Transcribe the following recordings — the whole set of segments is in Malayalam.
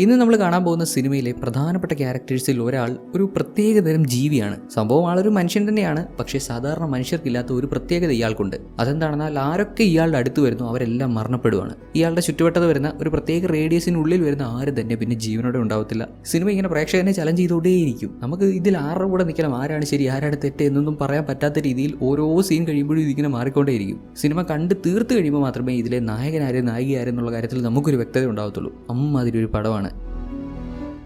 ഇന്ന് നമ്മൾ കാണാൻ പോകുന്ന സിനിമയിലെ പ്രധാനപ്പെട്ട ക്യാരക്ടേഴ്സിൽ ഒരാൾ ഒരു പ്രത്യേകതരം ജീവിയാണ്. സംഭവം ആളൊരു മനുഷ്യൻ തന്നെയാണ് പക്ഷേ സാധാരണ മനുഷ്യർക്കില്ലാത്ത ഒരു പ്രത്യേകത ഇയാൾക്കുണ്ട്. അതെന്താണെന്നാൽ ആരൊക്കെ ഇയാളുടെ അടുത്ത് വരുന്നു അവരെല്ലാം മരണപ്പെടുവാണ്. ഇയാളുടെ ചുറ്റുവട്ടത്ത് വരുന്ന ഒരു പ്രത്യേക റേഡിയസിനുള്ളിൽ വരുന്ന ആരും തന്നെ പിന്നെ ജീവനോടെ ഉണ്ടാവത്തില്ല. സിനിമ ഇങ്ങനെ പ്രേക്ഷകനെ ചലഞ്ച് ചെയ്തുകൊണ്ടേയിരിക്കും. നമുക്ക് ഇതിൽ ആരുടെ കൂടെ നിൽക്കണം ആരാണ് ശരി ആരാണ് തെറ്റ് എന്നൊന്നും പറയാൻ പറ്റാത്ത രീതിയിൽ ഓരോ സീൻ കഴിയുമ്പോഴും ഇതിങ്ങനെ മാറിക്കൊണ്ടേയിരിക്കും. സിനിമ കണ്ട് തീർത്ത് കഴിയുമ്പോൾ മാത്രമേ ഇതിലെ നായകനാരെ നായികയാരെന്നുള്ള കാര്യത്തിൽ നമുക്കൊരു വ്യക്തത ഉണ്ടാവത്തുള്ളൂ. അമ്മാതിരി ഒരു പടമാണ്.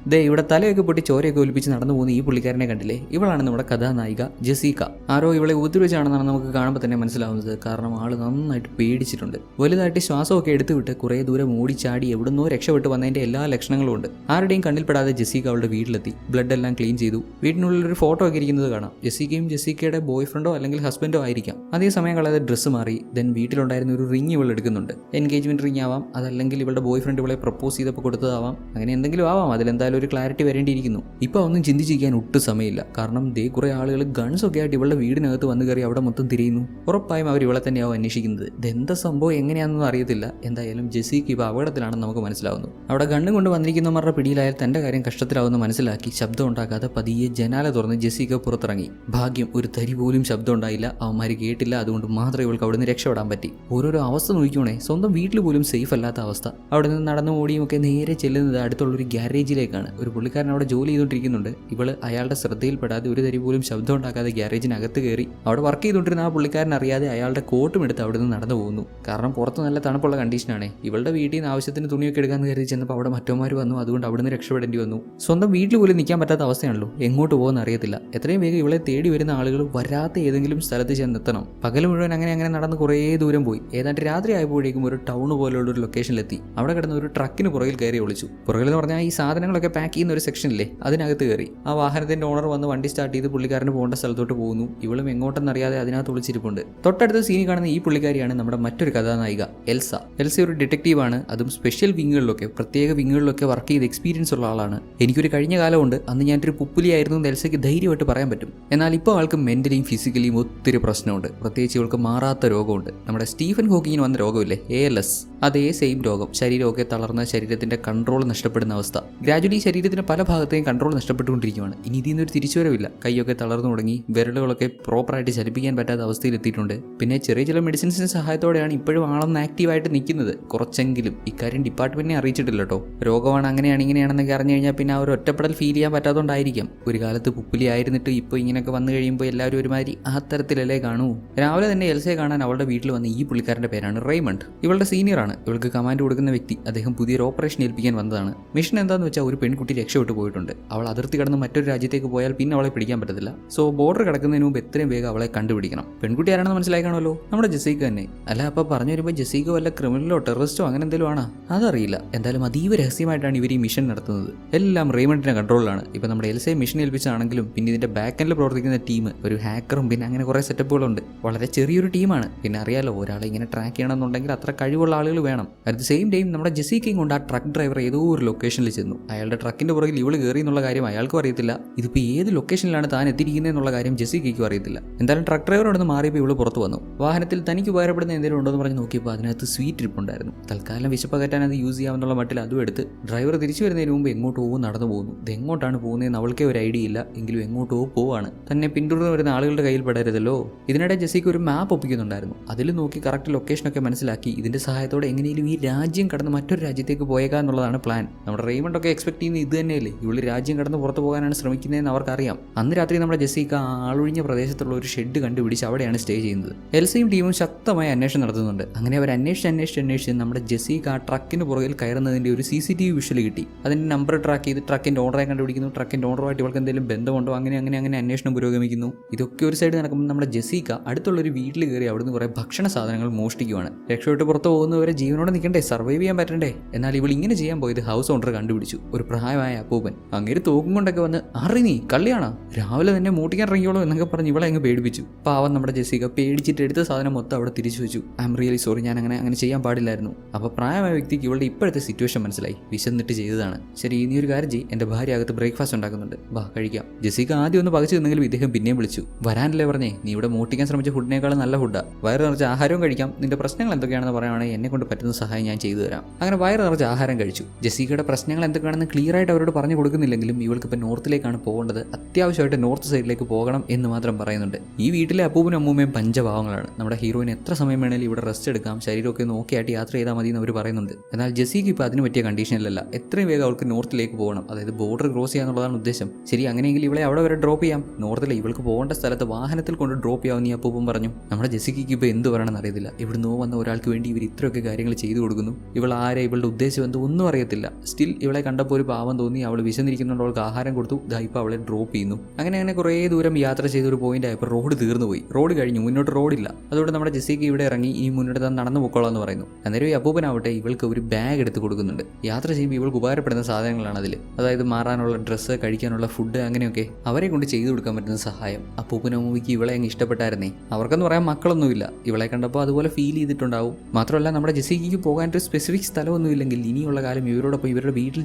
ദേ ഇവിടെ തലയൊക്കെ പൊട്ടി ചോരയൊക്കെ ഒലിപ്പിച്ച് നടന്നു പോകുന്ന ഈ പുള്ളിക്കാരനെ കണ്ടില്ലേ? ഇവളാണ് നമ്മുടെ കഥാനായിക ജസീക ആരോ ഇവളെ ഉപദ്രവിച്ചാണെന്നാണ് നമുക്ക് കാണുമ്പോൾ തന്നെ മനസ്സിലാവുന്നത്. കാരണം ആൾ നന്നായിട്ട് പേടിച്ചിട്ടുണ്ട്. വലുതായിട്ട് ശ്വാസമൊക്കെ എടുത്തുവിട്ട് കുറേ ദൂരം ഓടിച്ചാടി എവിടുന്നോ രക്ഷപ്പെട്ട് വന്നതിന്റെ എല്ലാ ലക്ഷണങ്ങളും ഉണ്ട്. ആരുടെയും കണ്ണിൽപ്പെടാതെ ജസീക അവളുടെ വീട്ടിലെത്തി. ബ്ലഡ് എല്ലാം ക്ലീൻ ചെയ്തു. വീട്ടിനുള്ളിൽ ഒരു ഫോട്ടോ ഒക്കെ ഇരിക്കുന്നത് കാണാം. ജസീക്കയും ജസീക്കയുടെ ബോയ് ഫ്രണ്ടോ അല്ലെങ്കിൽ ഹസ്ബൻഡോ ആയിരിക്കാം. അതേ സമയം കളയാതെ ഡ്രസ്സ് മാറി. ദെൻ വീട്ടിലുണ്ടായിരുന്ന ഒരു റിങ് ഇവൾ എടുക്കുന്നുണ്ട്. എൻഗേജ്മെന്റ് റിങ് ആവാം. അതല്ലെങ്കിൽ ഇവളുടെ ബോയ് ഫ്രണ്ട് ഇവളെ പ്രപ്പോസ് ചെയ്തപ്പോൾ കൊടുത്തതാവാം. അങ്ങനെ എന്തെങ്കിലും ആവാം. അതിലെന്തായാലും ഒരു ക്ലാരിറ്റി വരേണ്ടിയിരിക്കുന്നു. ഇപ്പോൾ ഒന്നും ചിന്തിച്ചിരിക്കാൻ ഒട്ടും സമയമില്ല. കാരണം ദേ കുറേ ആളുകൾ ഗൺസ് ഒക്കെ ആയിട്ട് ഇവളുടെ വീടിനകത്ത് വന്നു കയറി അവിടെ മൊത്തം തിരിയുന്നു. ഉറപ്പായും അവർ ഇവളെ തന്നെയാവും അന്വേഷിക്കുന്നത്. ഇതെന്താ സംഭവം? എങ്ങനെയാണെന്നൊന്നും അറിയത്തില്ല. എന്തായാലും ജെസിക്ക് ഇപ്പോൾ അപകടത്തിലാണെന്ന് നമുക്ക് മനസ്സിലാവുന്നു. അവിടെ ഗണ്ണും കൊണ്ട് വന്നിരിക്കുന്നവരുടെ പിടിയിലായാൽ തന്റെ കാര്യം കഷ്ടത്തിലാവുന്ന മനസ്സിലാക്കി ശബ്ദം ഉണ്ടാക്കാതെ പതിയെ ജനാല തുറന്ന് ജെസിക്ക പുറത്തിറങ്ങി. ഭാഗ്യം ഒരു തരി പോലും ശബ്ദം ഉണ്ടായില്ല. അവന്മാർ കേട്ടില്ല. അതുകൊണ്ട് മാത്രമേ ഇവൾക്ക് അവിടെ നിന്ന് രക്ഷപ്പെടാൻ പറ്റി. ഓരോരോ അവസ്ഥ നോക്കിക്കോണേ. സ്വന്തം വീട്ടിൽ പോലും സേഫ് അല്ലാത്ത അവസ്ഥ. അവിടെ നിന്ന് നടന്നു ഓടിയും ഒക്കെ നേരെ ചെല്ലുന്നത് അടുത്തുള്ള ഒരു ഗ്യാരേജിലേക്കാണ് ഒരു പുള്ളിക്കാരൻ അവിടെ ജോലി ചെയ്തുകൊണ്ടിരിക്കുന്നുണ്ട്. ഇവൾ അയാളുടെ ശ്രദ്ധയിൽപ്പെടാതെ ഒരു തരി പോലും ശബ്ദം ഉണ്ടാക്കാതെ ഗ്യാരേജിനകത്ത് കയറി. അവിടെ വർക്ക് ചെയ്തുകൊണ്ടിരുന്ന ആ പുള്ളിക്കാരൻ അറിയാതെ അയാളുടെ കോട്ടും എടുത്ത് അവിടെ നിന്ന് നടന്നു പോകുന്നു. കാരണം പുറത്ത് നല്ല തണുപ്പുള്ള കണ്ടീഷനാണ് ഇവളുടെ വീട്ടിൽ നിന്ന് ആവശ്യത്തിന് തുണിയൊക്കെ എടുക്കാൻ കരുതി ചെന്നപ്പോൾ അവിടെ മറ്റോമാർ വന്നു. അതുകൊണ്ട് അവിടെ നിന്ന് രക്ഷപ്പെടേണ്ടി വന്നു. സ്വന്തം വീട്ടിൽ പോലും നിൽക്കാൻ പറ്റാത്ത അവസ്ഥയാണല്ലോ. എങ്ങോട്ട് പോകുമെന്ന് അറിയത്തില്ല. എത്രയും വേഗം ഇവളെ തേടി വരുന്ന ആളുകൾ വരാത്ത ഏതെങ്കിലും സ്ഥലത്ത് ചെന്നെത്തണം പകൽ മുഴുവൻ അങ്ങനെ അങ്ങനെ നടന്ന് കുറേ ദൂരം പോയി. ഏതാണ്ട് രാത്രി ആയപ്പോഴേക്കും ഒരു ടൗൺ പോലുള്ള ഒരു ലൊക്കേഷനിലെത്തി അവിടെ കിടന്ന ഒരു ട്രക്കിന് പുറകിൽ കയറി ഒളിച്ചു. പുറകിൽ എന്ന് പറഞ്ഞാൽ ഈ സാധനങ്ങളൊക്കെ പാക്ക് ചെയ്യുന്ന ഒരു സെക്ഷനില്ലേ അതിനകത്ത് കയറി. ആ വാഹനത്തിന്റെ ഓണർ വന്ന് വണ്ടി സ്റ്റാർട്ട് ചെയ്ത് പുള്ളിക്കാരന് പോകേണ്ട സ്ഥലത്തോട്ട് പോകുന്നു. ഇവളും എങ്ങോട്ടെന്നറിയാതെ അതിനകത്ത് ഒളിച്ചിരിപ്പുണ്ട്. തൊട്ടടുത്ത സീനി കാണുന്ന ഈ പുള്ളിക്കാരിയാണ് നമ്മുടെ മറ്റൊരു കഥാനായിക എൽസ. എൽസ ഒരു ഡിറ്റക്റ്റീവാണ് അതും സ്പെഷ്യൽ വിങ്ങുകളിലൊക്കെ പ്രത്യേക വിങ്ങുകളിലൊക്കെ വർക്ക് ചെയ്ത് എക്സ്പീരിയൻസ് ഉള്ള ആളാണ്. എനിക്കൊരു കഴിഞ്ഞ കാലമുണ്ട്. അന്ന് ഞാനൊരു പുപ്പുലിയായിരുന്നു എന്ന് എൽസയ്ക്ക് ധൈര്യമായിട്ട് പറയാൻ പറ്റും. എന്നാൽ ഇപ്പോൾ ആൾക്ക് മെന്റലിയും ഫിസിക്കലിയും ഒത്തിരി പ്രശ്നമുണ്ട്. പ്രത്യേകിച്ച് ഇവൾക്ക് മാറാത്ത രോഗമുണ്ട്. നമ്മുടെ സ്റ്റീഫൻ ഹോക്കിങ്ങിന് വന്ന രോഗമില്ലേ? എ എൽ എസ് അതേ സെയിം രോഗം. ശരീരമൊക്കെ തളർന്ന ശരീരത്തിന്റെ കൺട്രോൾ നഷ്ടപ്പെടുന്ന അവസ്ഥ. ഗ്രാജുവലി ശരീരത്തിന്റെ പല ഭാഗത്തെയും കൺട്രോൾ നഷ്ടപ്പെട്ടുകൊണ്ടിരിക്കുകയാണ് ഇനി ഇതിൽ നിന്നൊരു തിരിച്ചുവരവില്ല. കൈയൊക്കെ തളർന്നു തുടങ്ങി വിരലുകളൊക്കെ പ്രോപ്പറായിട്ട് ചലിപ്പിക്കാൻ പറ്റാത്ത അവസ്ഥയിൽ എത്തിയിട്ടുണ്ട്. പിന്നെ ചെറിയ ചില മെഡിസിൻസിന്റെ സഹായത്തോടെയാണ് ഇപ്പോഴും ആളൊന്ന് ആക്റ്റീവായിട്ട് നിൽക്കുന്നത്. കുറച്ചെങ്കിലും ഇക്കാര്യം ഡിപ്പാർട്ട്മെന്റിനെ അറിയിച്ചിട്ടില്ല കേട്ടോ രോഗമാണ് അങ്ങനെയാണ് ഇങ്ങനെയാണെന്നൊക്കെ അറിഞ്ഞു കഴിഞ്ഞാൽ പിന്നെ ആ ഒരു ഒറ്റപ്പെടൽ ഫീൽ ചെയ്യാൻ പറ്റാത്തതുകൊണ്ടായിരിക്കാം ഒരു കാലത്ത് പുപ്പുലി ആയിരുന്നിട്ട് ഇപ്പോൾ ഇങ്ങനെയൊക്കെ വന്നു കഴിയുമ്പോൾ എല്ലാവരും ഒരുമാതിരി ആ തരത്തിലല്ലേ കാണൂ? രാവിലെ തന്നെ എൽസയെ കാണാൻ അവളുടെ വീട്ടിൽ വന്ന ഈ പുള്ളിക്കാരന്റെ പേരാണ് റെയ്മണ്ട്. ഇവളുടെ സീനിയറാണ് ഇവൾക്ക് കമാൻഡ് കൊടുക്കുന്ന വ്യക്തി. അദ്ദേഹം പുതിയൊരു ഓപ്പറേഷൻ ഏൽപ്പിക്കാൻ വന്നതാണ്. മിഷൻ എന്താണെന്ന് വെച്ചാൽ ഒരു പെൺകുട്ടി രക്ഷപ്പെട്ടു പോയിട്ടുണ്ട്. അവൾ അതിർത്തി കടന്ന് മറ്റൊരു രാജ്യത്തേക്ക് പോയാൽ പിന്നെ അവളെ പിടിക്കാൻ പറ്റത്തില്ല. സോ ബോർഡർ കിടക്കുന്നതിന് മുമ്പ് എത്രയും വേഗം അവളെ കണ്ടുപിടിക്കണം. പെൺകുട്ടി ആരാണെന്ന് മനസ്സിലായി കാണുമല്ലോ നമ്മുടെ ജസീക്ക തന്നെ. അല്ല അപ്പോൾ പറഞ്ഞു വരുമ്പോൾ ജസീക്ക വല്ല ക്രിമിനലോ ടെററിസ്റ്റോ അങ്ങനെ എന്തെങ്കിലും ആണോ? അതറിയില്ല. എന്തായാലും അതീവ രഹസ്യമായിട്ടാണ് ഇവർ ഈ മിഷൻ നടത്തുന്നത്. എല്ലാം റേമണ്ടിന്റെ കൺട്രോളിലാണ് ഇപ്പൊ നമ്മുടെ എൽസയെ മിഷൻ ഏൽപ്പിച്ചാണെങ്കിലും പിന്നെ ഇതിന്റെ ബാക്ക് എൻഡിൽ പ്രവർത്തിക്കുന്ന ടീം ഒരു ഹാക്കറും പിന്നെ അങ്ങനെ കുറേ സെറ്റപ്പുകളുണ്ട് വളരെ ചെറിയൊരു ടീമാണ് പിന്നെ അറിയാലോ ഒരാളെ ഇങ്ങനെ ട്രാക്ക് ചെയ്യണമെന്നുണ്ടെങ്കിൽ അത്ര കഴിവുള്ള ആളുകൾ വേണം. അറ്റ് ദ സെയിം ടൈം നമ്മുടെ ജസീക്കയും കൊണ്ട് ആ ട്രക്ക് ഡ്രൈവർ ഏതോ ഒരു ലൊക്കേഷനിൽ ചെന്നു. അയാളുടെ ട്രക്കിന്റെ പുറകിൽ ഇവൾ കയറി എന്നുള്ള കാര്യം അയാൾക്കും അറിയത്തില്ല. ഇതിപ്പോൾ ഏത് ലൊക്കേഷനിലാണ് താൻ എത്തിയിരിക്കുന്നത് എന്നുള്ള കാര്യം ജെസിക്കയ്ക്കും അറിയത്തില്ല. എന്തായാലും ട്രക്ക് ഡ്രൈവർ മാറിയപ്പോൾ ഇവൾ പുറത്ത് വന്നു. വാഹനത്തിൽ തനിക്ക് ഉപകാരപ്പെടുന്ന എന്തെങ്കിലും ഉണ്ടോ എന്ന് പറഞ്ഞ് നോക്കിയപ്പോൾ അതിനകത്ത് സ്വീറ്റ് ഇരിപ്പുണ്ടായിരുന്നു തൽക്കാലം വിശപ്പകറ്റാൻ അത് യൂസ് ചെയ്യാമെന്നുള്ള മട്ടിൽ അതും എടുത്ത് ഡ്രൈവർ തിരിച്ചു വരുന്നതിന് മുമ്പ് എങ്ങോട്ട് പോകും നടന്നു പോകുന്നു. ഇത് എങ്ങോട്ടാണ് പോകുന്നതെന്ന് അവൾക്കേ ഒരു ഐഡിയ ഇല്ല. എങ്കിലും എങ്ങോട്ടോ പോവാണ്. തന്നെ പിന്തുടർന്ന് വരുന്ന ആളുകളുടെ കയ്യിൽ പെടരുതല്ലോ. ഇതിനിടെ ജെസിക്ക് ഒരു മാപ്പ് ഒപ്പിക്കുന്നുണ്ടായിരുന്നു. അതിൽ നോക്കി കറക്റ്റ് ലൊക്കേഷനൊക്കെ മനസ്സിലാക്കി ഇതിന്റെ സഹായത്തോടെ എങ്ങനെയും ഈ രാജ്യം കടന്ന് മറ്റൊരു രാജ്യത്തേക്ക് പോയേക്കാം എന്നുള്ളതാണ് പ്ലാൻ നമ്മുടെ റെയ്മണ്ട് ഒക്കെ എക്സ്പെക്ട് ചെയ്യുന്ന ഇത് തന്നെയല്ലേ? ഇവൾ രാജ്യം കടന്ന് പുറത്തു പോകാനാണ് ശ്രമിക്കുന്നതെന്ന് അവർക്കറിയാം. അന്ന് രാത്രി നമ്മുടെ ജെസിക്ക ആളൊഴിഞ്ഞ പ്രദേശത്തുള്ള ഒരു ഷെഡ് കണ്ടുപിടിച്ച് അവിടെയാണ് സ്റ്റേ ചെയ്യുന്നത്. എൽസയും ടീമും ശക്തമായ അന്വേഷണം നടത്തുന്നുണ്ട്. അങ്ങനെ അവർ അന്വേഷിച്ച് അന്വേഷിച്ച് അന്വേഷിച്ച് നമ്മുടെ ജെസിക്ക ആ ട്രക്കിന് പുറകിൽ കയറുന്നതിന്റെ ഒരു C C T V visual കിട്ടി. അതിന്റെ നമ്പർ ട്രാക്ക് ചെയ്ത് ട്രക്കിന്റെ ഓണറെ കണ്ടുപിടിക്കുന്നു. ട്രക്കിന്റെ ഓണറുമായിട്ട് ഇവൾക്ക് എന്തെങ്കിലും ബന്ധമുണ്ടോ? അങ്ങനെ അങ്ങനെ അങ്ങനെ അന്വേഷണം പുരോഗമിക്കുന്നു. ഇതൊക്കെ ഒരു സൈഡ് നടക്കുമ്പോൾ നമ്മുടെ ജെസിക്ക അടുത്തുള്ള ഒരു വീട്ടിൽ കയറി അവിടുന്ന് കുറേ ഭക്ഷണ സാധനങ്ങൾ മോഷ്ടിക്കുവാണ്. രക്ഷപ്പെട്ട് പുറത്ത് പോകുന്നവരെ ജീവനോടെ നിൽക്കണ്ടേ? സർവൈവ് ചെയ്യാൻ പറ്റണ്ടേ? എന്നാൽ ഇവൾ ഇങ്ങനെ ചെയ്യാൻ പോയത് ഹൗസ് ഓണർ കണ്ടുപിടിച്ചു. ഒരു പ്രായമായ അപ്പൂപ്പൻ. അങ്ങേര് തോക്കും കൊണ്ടൊക്കെ വന്ന് അറി നീ കള്ളിയാണോ? രാവിലെ തന്നെ മൂട്ടിക്കാൻ ഇറങ്ങിയോളൂ എന്നൊക്കെ പറഞ്ഞ് ഇവളെ അങ്ങ് പേടിപ്പിച്ചു. പാവം നമ്മുടെ ജെസിക പേടിച്ചിട്ട് എടുത്ത സാധനം മൊത്തം അവിടെ തിരിച്ചു വെച്ചു. ഐ എം റിയലി സോറി ഞാൻ അങ്ങനെ അങ്ങനെ ചെയ്യാൻ പാടില്ലായിരുന്നു. അപ്പോൾ പ്രായമായ വ്യക്തിക്ക് ഇവളുടെ ഇപ്പോഴത്തെ സിറ്റുവേഷൻ മനസ്സിലായി. വിശന്നിട്ട് ചെയ്തതാണ്. ശരി ഇനി ഒരു കാര്യം ചെയ്യ്. എന്റെ ഭാര്യ അകത്ത് ബ്രേക്ക്ഫാസ്റ്റ് ഉണ്ടാക്കുന്നുണ്ട്. വാ കഴിക്കാം. ജെസിക ആദ്യം ഒന്ന് പകച്ചു നിന്നെങ്കിലും ഇദ്ദേഹം പിന്നെയും വിളിച്ചു. വരാനല്ലേ പറഞ്ഞേ? നീ ഇവിടെ മൂട്ടിക്കാൻ ശ്രമിച്ച ഫുഡിനേക്കാളും നല്ല ഫുഡാ. വയറ് നിറച്ച ആഹാരവും കഴിക്കാം. നിന്റെ പ്രശ്നങ്ങൾ എന്തൊക്കെയാണെന്ന് പറയുകയാണെങ്കിൽ എന്നെ കൊണ്ട് പറ്റുന്ന സഹായം ഞാൻ ചെയ്തു തരാം. അങ്ങനെ വയറ് നിറച്ച ആഹാരം കഴിച്ചു. ജെസിക്കയുടെ പ്രശ്നങ്ങൾ എന്തൊക്കെയാണെന്ന് ക്ലിയർ ആയിട്ട് അവരോട് പറഞ്ഞു കൊടുക്കുന്നില്ലെങ്കിലും ഇവൾക്ക് ഇപ്പോൾ നോർത്തിലേക്കാണ് പോകേണ്ടത്. അത്യാവശ്യമായിട്ട് നോർത്ത് സൈഡിലേക്ക് പോകണം എന്ന് മാത്രം പറയുന്നുണ്ട്. ഈ വീട്ടിലെ അപ്പൂപ്പനും അമ്മൂമ്മയും പഞ്ചഭാവങ്ങളാണ്. നമ്മുടെ ഹീറോയിൻ എത്ര സമയം വേണേലും ഇവിടെ റെസ്റ്റ് എടുക്കാം ശരീരമൊക്കെ നോക്കിയായിട്ട് യാത്ര ചെയ്താൽ മതി എന്ന് അവർ പറയുന്നുണ്ട്. എന്നാൽ ജെസിക്ക് ഇപ്പോൾ അതിന് പറ്റിയ കണ്ടീഷനിലല്ല എത്രയും വേഗം അവൾക്ക് നോർത്തിലേക്ക് പോകണം. അതായത് ബോർഡർ ക്രോസ് ചെയ്യാന്നുള്ളതാണ് ഉദ്ദേശം. ശരി അങ്ങനെയെങ്കിൽ ഇവളെ അവിടെ വരെ ഡ്രോപ്പ് ചെയ്യാം. നോർത്തിലെ ഇവൾക്ക് പോകേണ്ട സ്ഥലത്ത് വാഹനത്തിൽ കൊണ്ട് ഡ്രോപ്പ് ചെയ്യാമെന്ന് ഈ അപ്പൂപ്പൻ പറഞ്ഞു. നമ്മുടെ ജെസിക്ക് ഇപ്പോൾ എന്ത് പറയണമെന്ന് അറിയത്തില്ല. ഇവിടുന്ന് വന്ന ഒരാൾക്ക് വേണ്ടി ഇവർ ഇത്രയൊക്കെ കാര്യങ്ങൾ ചെയ്തു കൊടുക്കുന്നു. ഇവൾ ആരെ ഇവളുടെ ഉദ്ദേശം എന്തോ ഒന്നും അറിയത്തില്ല. സ്റ്റിൽ ഇവളെ കണ്ടപ്പോൾ ഒരു പാവം തോന്നി അവൾ വിശന്നിരിക്കുന്നുണ്ട് അവൾക്ക് ആഹാരം കൊടുത്തു. ഇപ്പോൾ അവളെ ഡ്രോപ്പ് ചെയ്യുന്നു. അങ്ങനെ അങ്ങനെ കുറേ ദൂരം യാത്ര ചെയ്ത ഒരു പോയിന്റ് ആയപ്പോൾ റോഡ് തീർന്നു പോയി. റോഡ് കഴിഞ്ഞു മുന്നോട്ട് റോഡില്ല അതുകൊണ്ട് നമ്മുടെ ജെസ്സിക്ക് ഇവിടെ ഇറങ്ങി ഈ മുന്നോട്ട് തന്നെ നടന്നു പൊക്കോളാം എന്ന് പറയുന്നു. അന്നേരം ഈ അപ്പൂപ്പനാവട്ടെ ഇവൾക്ക് ഒരു ബാഗ് എടുത്ത് കൊടുക്കുന്നുണ്ട്. യാത്ര ചെയ്യുമ്പോൾ ഇവൾക്ക് ഉപകാരപ്പെടുന്ന സാധനങ്ങളാണ് അതിൽ അതായത് മാറാനുള്ള ഡ്രസ്സ് കഴിക്കാനുള്ള ഫുഡ് അങ്ങനെയൊക്കെ അവരെ കൊണ്ട് ചെയ്തു കൊടുക്കാൻ പറ്റുന്ന സഹായം. അപ്പൂപ്പനും അമ്മൂക്ക് ഇവളെ അങ്ങ് ഇഷ്ടപ്പെട്ടായിരുന്നേ. അവർക്കെന്ന് പറയാൻ മക്കളൊന്നുമില്ല. ഇവളെ കണ്ടപ്പോൾ അതുപോലെ ഫീൽ ചെയ്തിട്ടുണ്ടാവും. മാത്രമല്ല നമ്മുടെ ജെസ്സിക്ക് പോകാൻ ഒരു സ്പെസിഫിക് സ്ഥലമൊന്നുമില്ലെങ്കിൽ ഇനിയുള്ള കാലം ഇവരോടൊപ്പം ഇവരുടെ വീട്ടിൽ